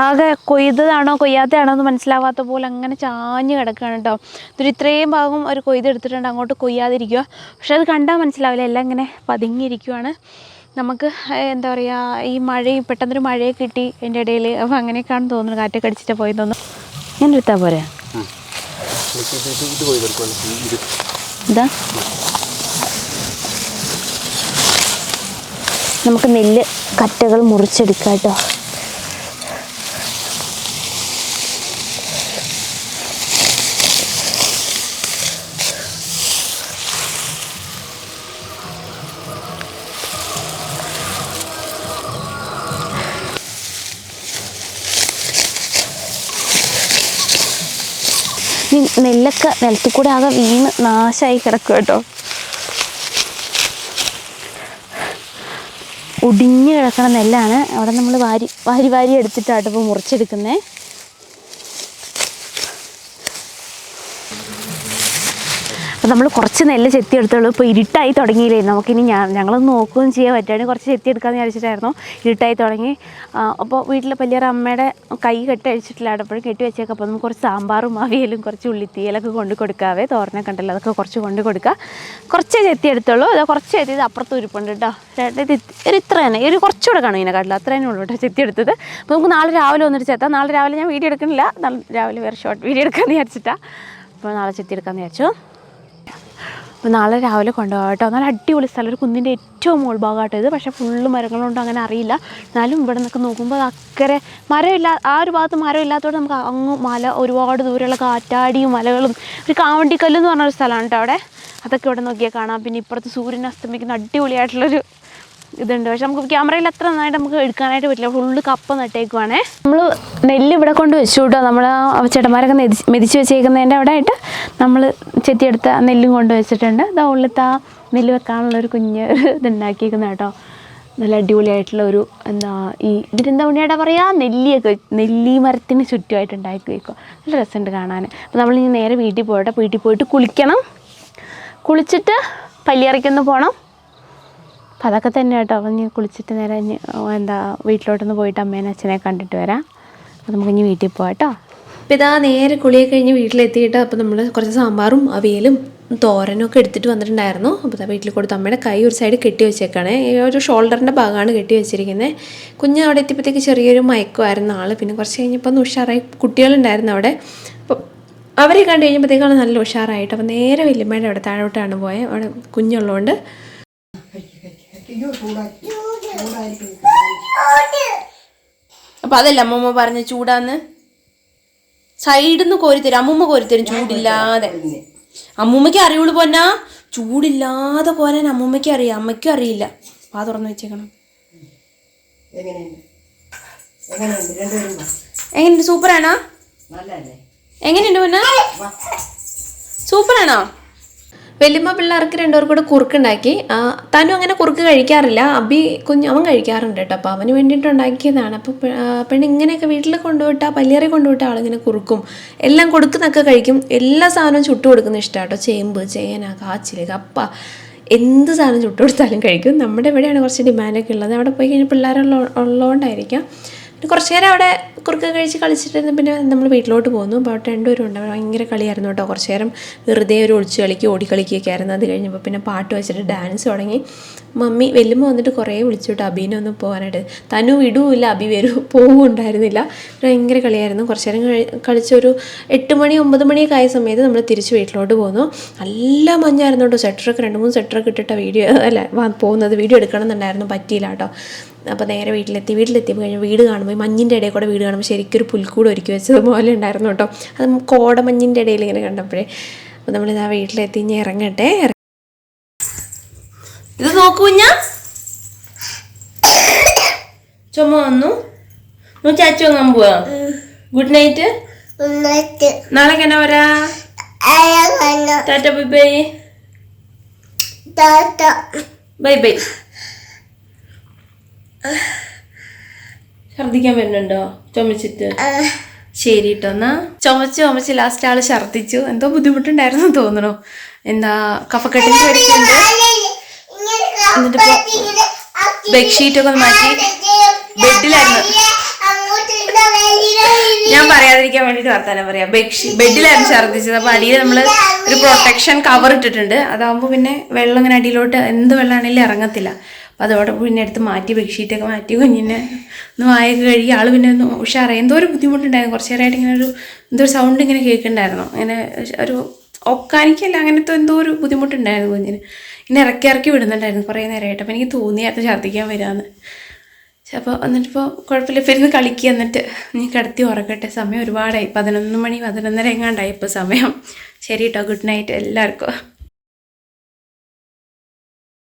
ആകെ കൊയ്തതാണോ കൊയ്യാത്തതാണോ എന്ന് മനസ്സിലാവാത്ത പോലെ അങ്ങനെ ചാഞ്ഞ് കിടക്കുകയാണ് കേട്ടോ ഇതൊരു ഇത്രയും ഭാഗം ഒരു കൊയ്തെടുത്തിട്ടുണ്ട് അങ്ങോട്ട് കൊയ്യാതിരിക്കുക. പക്ഷെ അത് കണ്ടാൽ മനസ്സിലാവില്ല എല്ലാം ഇങ്ങനെ പതുങ്ങിയിരിക്കുവാണ്. നമുക്ക് എന്താ പറയുക ഈ മഴയും പെട്ടെന്നൊരു മഴയെ കിട്ടി എന്റെ ഇടയിൽ. അപ്പോൾ അങ്ങനെയൊക്കെയാണ് തോന്നുന്നത് കാറ്റൊക്കെ അടിച്ചിട്ട് പോയി തോന്നുന്നു. ഞാൻ എടുത്താൽ പോരെ? ഇത്. നമുക്ക് നെല്ല് കറ്റകൾ മുറിച്ചെടുക്കാം കേട്ടോ. നെല്ലൊക്കെ നിലത്തിൽ കൂടെ ആകെ വീണ് നാശമായി കിടക്കും കേട്ടോ. ഒടിഞ്ഞ് കിടക്കണ നെല്ലാണ് അവിടെ നമ്മൾ വാരി വാരി വാരി എടുത്തിട്ടാട്ടിപ്പോൾ മുറിച്ചെടുക്കുന്നത് അപ്പോൾ നമ്മൾ കുറച്ച് നെല്ല് ചെത്തി എടുത്തുള്ളൂ ഇപ്പോൾ ഇരുട്ടായി തുടങ്ങിയില്ലേ. നമുക്കിനി ഞാൻ ഞങ്ങളൊന്ന് നോക്കുകയും ചെയ്യാൻ പറ്റുകയാണെങ്കിൽ കുറച്ച് ചെത്തി എടുക്കാമെന്ന് വിചാരിച്ചിട്ടായിരുന്നു. ഇരുട്ടായി തുടങ്ങി. അപ്പോൾ വീട്ടിലെ വലിയൊരു അമ്മയുടെ കൈ കെട്ടി അഴിച്ചിട്ടില്ല. അപ്പോഴും കെട്ടി വെച്ചേക്കാം. അപ്പോൾ നമുക്ക് കുറച്ച് സാമ്പാറും അവിയലും കുറച്ച് ഉള്ളിത്തീയലൊക്കെ കൊണ്ട് കൊടുക്കാവേ. തോരനൊക്കെ ഉണ്ടല്ലോ അതൊക്കെ കുറച്ച് കൊണ്ട് കൊടുക്കുക കുറച്ചേ ചെത്തി എടുത്തുള്ളൂ അത് കുറച്ച് ചെത്തി ഇത് അപ്പുറത്ത് ഉരുപ്പുണ്ട് കേട്ടോ ഇത് ഒരു ഇത്ര തന്നെ. ഒരു കുറച്ചുകൂടെ കാണും ഇതിനെ അത്ര തന്നെ ഉള്ളൂ കേട്ടോ ചെത്തി എടുത്തത് അപ്പോൾ നമുക്ക് നാളെ രാവിലെ വന്നിട്ട് ചേത്താം. നാളെ രാവിലെ ഞാൻ വീഡിയോ എടുക്കുന്നില്ല. നാളെ രാവിലെ വേറെ ഷോർട്ട് വീഡിയോ എടുക്കാമെന്ന് വിചാരിച്ചിട്ടാണ് അപ്പോൾ നാളെ ചെത്തി എടുക്കാമെന്ന് വിചാരിച്ചു. അപ്പോൾ നാളെ രാവിലെ കൊണ്ടുപോകാം കേട്ടോ. നല്ല അടിപൊളി സ്ഥലം. ഒരു കുന്നിന്റെ ഏറ്റവും മുകൾ ഭാഗമായിട്ട് ഇത്. പക്ഷേ ഫുള്ള് മരങ്ങളുണ്ടോ അങ്ങനെ അറിയില്ല. എന്നാലും ഇവിടെ നിന്നൊക്കെ നോക്കുമ്പോൾ അക്കരെ മരമില്ല ആ ഒരു ഭാഗത്ത് മരം ഇല്ലാത്തതുകൊണ്ട് നമുക്ക് അങ്ങ് മല ഒരുപാട് ദൂരെയുള്ള കാറ്റാടിയും മലകളും ഒരു കാവണ്ടിക്കല്ല് എന്ന് പറഞ്ഞൊരു സ്ഥലമാണ് കേട്ടോ അവിടെ. അതൊക്കെ ഇവിടെ നോക്കിയാൽ കാണാം. പിന്നെ ഇപ്പുറത്ത് സൂര്യൻ അസ്തമിക്കുന്ന അടിപൊളിയായിട്ടുള്ളൊരു ഇതുണ്ട്. പക്ഷെ നമുക്ക് ക്യാമറയിൽ അത്ര നന്നായിട്ട് നമുക്ക് എടുക്കാനായിട്ട് പറ്റില്ല. ഫുള്ള് കപ്പ നട്ടേക്കുവാണേ. നമ്മൾ നെല്ല് ഇവിടെ കൊണ്ട് വെച്ചു കേട്ടോ. നമ്മൾ ചേട്ടന്മാരൊക്കെ മെതിച്ച് വെച്ചേക്കുന്നതിന്റെ അവിടെ ആയിട്ട് നമ്മൾ ചെത്തിയെടുത്ത നെല്ലും കൊണ്ട് വെച്ചിട്ടുണ്ട്. ഇതാ ഉള്ളിലത്തെ ആ നെല്ല് വെക്കാനുള്ള ഒരു കുഞ്ഞ് ഇതുണ്ടാക്കിയേക്കുന്ന കേട്ടോ. നല്ല അടിപൊളിയായിട്ടുള്ള ഒരു എന്താ ഈ ഇതിനെന്താ ഉണ്ണിയേട്ടാ പറയുക നെല്ലിയൊക്കെ നെല്ലി മരത്തിന് ചുറ്റുമായിട്ട് ഉണ്ടാക്കി വെക്കുക നല്ല രസമുണ്ട് കാണാൻ അപ്പോൾ നമ്മൾ ഇനി നേരെ വീട്ടിൽ പോയിട്ട് വീട്ടിൽ പോയിട്ട് കുളിക്കണം. കുളിച്ചിട്ട് പല്ലിയറയ്ക്കൊന്ന് പോകണം അപ്പം അതൊക്കെ തന്നെ കേട്ടോ അപ്പം ഇനി കുളിച്ചിട്ട് നേരെ ഇനി എന്താ വീട്ടിലോട്ടൊന്ന് പോയിട്ട് അമ്മേനെ അച്ഛനെ കണ്ടിട്ട് വരാം. അപ്പം നമുക്ക് ഇനി വീട്ടിൽ പോവാം കേട്ടോ. അപ്പം ഇതാ നേരെ കുളിയൊക്കെ കഴിഞ്ഞ് വീട്ടിലെത്തിയിട്ട് അപ്പം നമ്മൾ കുറച്ച് സാമ്പാറും അവിയലും തോരനും ഒക്കെ എടുത്തിട്ട് വന്നിട്ടുണ്ടായിരുന്നു. അപ്പോൾ വീട്ടിൽ കൊടുത്ത് അമ്മയുടെ കൈ ഒരു സൈഡ് കെട്ടി വെച്ചേക്കാണ്. ഒരു ഷോൾഡറിന്റെ ഭാഗമാണ് കെട്ടി വെച്ചിരിക്കുന്നത് കുഞ്ഞ് അവിടെ എത്തിയപ്പോഴത്തേക്ക് ചെറിയൊരു മയക്കമായിരുന്നു ആൾ പിന്നെ കുറച്ച് കഴിഞ്ഞപ്പോൾ ഒന്ന് ഉഷാറായി. കുട്ടികളുണ്ടായിരുന്നു അവിടെ. അപ്പം അവരെ കണ്ടു കഴിഞ്ഞപ്പോഴത്തേക്കാണ് നല്ല ഉഷാറായിട്ട്. അപ്പം നേരെ വല്യമ്മയുടെ അവിടെ താഴോട്ടാണ് പോയത് അവിടെ കുഞ്ഞുള്ളതുകൊണ്ട് അപ്പൊ അതല്ല അമ്മമ്മ പറഞ്ഞ ചൂടാന്ന്? സൈഡിൽ നിന്ന് കോരിത്തരും അമ്മൂമ്മ കോരിത്തരും ചൂടില്ലാതെ. അമ്മൂമ്മയ്ക്ക് അറിയുള്ളൂ പോന്നാ. ചൂടില്ലാതെ കോരാൻ അമ്മൂമ്മയ്ക്ക് അറിയാം. അമ്മയ്ക്കും അറിയില്ല. ആ തുറന്നു വെച്ചേക്കണം. എങ്ങനെയുണ്ട്? സൂപ്പറാണോ? എങ്ങനെയുണ്ട് പൊന്നാ? സൂപ്പറാണോ? വല്യമ്മ പിള്ളേർക്ക് രണ്ടുപേർ കൂടെ കുറുക്കുണ്ടാക്കി. താനും അങ്ങനെ കുറുക്ക് കഴിക്കാറില്ല. അബി കുഞ്ഞു അവൻ കഴിക്കാറുണ്ട് കേട്ടോ. അപ്പോൾ അവന് വേണ്ടിയിട്ട് ഉണ്ടാക്കിയതാണ് അപ്പോൾ പെണ്ണ് ഇങ്ങനെയൊക്കെ വീട്ടിൽ കൊണ്ടുവിട്ടാൽ പല്ലിയറി കൊണ്ടുപോയിട്ട് ആളിങ്ങനെ കുറുക്കും. എല്ലാം കൊടുക്കുന്നൊക്കെ കഴിക്കും. എല്ലാ സാധനവും ചുട്ടു കൊടുക്കുന്ന ഇഷ്ടമാണ് കേട്ടോ. ചേമ്പ് ചേന കാച്ചിൽ കപ്പ. എന്ത് സാധനം ചുട്ടു കൊടുത്താലും കഴിക്കും. നമ്മുടെ ഇവിടെയാണ് കുറച്ച് ഡിമാൻഡൊക്കെ ഉള്ളത്. അവിടെ പോയി കഴിഞ്ഞാൽ പിള്ളേരുള്ള ഉള്ളതുകൊണ്ടായിരിക്കാം കുറച്ച് നേരം അവിടെ കുറുക്ക് കഴിച്ച് കളിച്ചിട്ട് പിന്നെ നമ്മൾ വീട്ടിലോട്ട് പോന്നു. അപ്പോൾ അവിടെ രണ്ടുപേരും ഉണ്ട്. ഭയങ്കര കളിയായിരുന്നു കേട്ടോ. കുറച്ച് നേരം വെറുതെ ഒരു ഒളിച്ച് കളിക്കുക ഓടിക്കളിക്കുകയൊക്കെ ആയിരുന്നു. അത് കഴിഞ്ഞപ്പോൾ പിന്നെ പാട്ട് വെച്ചിട്ട് ഡാൻസ് തുടങ്ങി. മമ്മി വെല്ലുമ്പോൾ വന്നിട്ട് കുറേ വിളിച്ചു കേട്ടോ. അബീനെ ഒന്ന് പോകാനായിട്ട്. തനു വിടുമില്ല അബി വരും പോവും ഉണ്ടായിരുന്നില്ല ഭയങ്കര കളിയായിരുന്നു. കുറച്ച് നേരം കഴി കളിച്ചൊരു എട്ട് മണി ഒമ്പത് മണിയൊക്കെ ആയ സമയത്ത് നമ്മൾ തിരിച്ച് വീട്ടിലോട്ട് പോന്നു. നല്ല മഞ്ഞായിരുന്നു കേട്ടോ. സ്വെറ്ററൊക്കെ രണ്ട് മൂന്ന് സ്വെറ്ററൊക്കെ ഇട്ടിട്ട വീഡിയോ അല്ല പോകുന്നത്. വീഡിയോ എടുക്കണം എന്നുണ്ടായിരുന്നു പറ്റിയില്ല കേട്ടോ. അപ്പോൾ നേരെ വീട്ടിലെത്തി. വീട്ടിലെത്തിയപ്പോൾ കഴിഞ്ഞാൽ വീട് കാണുമ്പോൾ ഈ മഞ്ഞിന്റെ ഇടയിൽ കൂടെ വീട് കാണുമ്പോൾ ശരിക്കും ഒരു പുൽക്കൂട് ഒരുക്കി വെച്ചത് പോലെ ഉണ്ടായിരുന്നു കേട്ടോ. അത് കോടമഞ്ഞിന്റെ ഇടയിൽ ഇങ്ങനെ കണ്ടപ്പോഴേ. അപ്പോൾ നമ്മളിതാ വീട്ടിലെത്തി. ഇനി ഇറങ്ങട്ടെ. ഇറ- ഇത് നോക്കൂ ഞാൻ ചുമ വന്നു. നോ ചാച്ചു വാങ്ങാൻ പോവാ. ഗുഡ് നൈറ്റ് നാളെ എങ്ങനെ വരാ? Tata bye bye. Tata. Bye bye. ഛർദിക്കാൻ വരുന്നുണ്ടോ? ചുമച്ചിട്ട്? ശരി കേട്ടോ എന്നാ. ചുമച്ച് ചുമച്ച് ലാസ്റ്റ് ആൾ ഛർദിച്ചു എന്തോ ബുദ്ധിമുട്ടുണ്ടായിരുന്നു തോന്നണോ എന്താ കഫക്കെട്ടിന് വരുന്നുണ്ട് എന്നിട്ട് ബെഡ്ഷീറ്റ് ഒക്കെ മാറ്റി. ബെഡിലായിരുന്നു ഞാൻ പറയാതിരിക്കാൻ വേണ്ടിട്ട് വർത്താനം പറയാം. ബെഡ്ഷീ ബെഡിലായിരുന്നു ഛർദ്ദിച്ചത്. അപ്പൊ അടിയിൽ നമ്മൾ ഒരു പ്രൊട്ടക്ഷൻ കവർ ഇട്ടിട്ടുണ്ട്. അതാകുമ്പോൾ പിന്നെ വെള്ളം ഇങ്ങനെ അടിയിലോട്ട് എന്ത് വെള്ളമാണെങ്കിലും ഇറങ്ങത്തില്ല. അതോടെ പിന്നെ എടുത്ത് മാറ്റി ബെഡ്ഷീറ്റൊക്കെ മാറ്റി കുഞ്ഞിനെ ഒന്ന് വായൊക്കെ കഴുകി ആൾ പിന്നെ ഒന്ന് ഉഷാറായി. എന്തോ ഒരു ബുദ്ധിമുട്ടുണ്ടായിരുന്നു. കുറച്ച് നേരമായിട്ട് ഇങ്ങനെ ഒരു എന്തോ ഒരു സൗണ്ട് ഇങ്ങനെ കേൾക്കുന്നുണ്ടായിരുന്നു. അങ്ങനെ ഒരു ഒക്കാനിക്കല്ല അങ്ങനത്തെ എന്തോ ഒരു ബുദ്ധിമുട്ടുണ്ടായിരുന്നു കുഞ്ഞിന്. ഇങ്ങനെ ഇറക്കി ഇറക്കി വിടുന്നുണ്ടായിരുന്നു കുറേ നേരമായിട്ട്. അപ്പോൾ എനിക്ക് തോന്നിയായിരുന്നു ഛർദ്ദിക്കാൻ വരാമെന്ന് അപ്പോൾ എന്നിട്ടിപ്പോൾ കുഴപ്പമില്ല. ഇപ്പോൾ ഇരുന്ന് കളിക്കുക എന്നിട്ട് നീ കിടത്തി ഉറക്കട്ടെ. സമയം ഒരുപാടായി. പതിനൊന്ന് മണി പതിനൊന്നര എങ്ങാണ്ടായി ഇപ്പോൾ സമയം. ശരി കേട്ടോ ഗുഡ് നൈറ്റ് എല്ലാവർക്കും.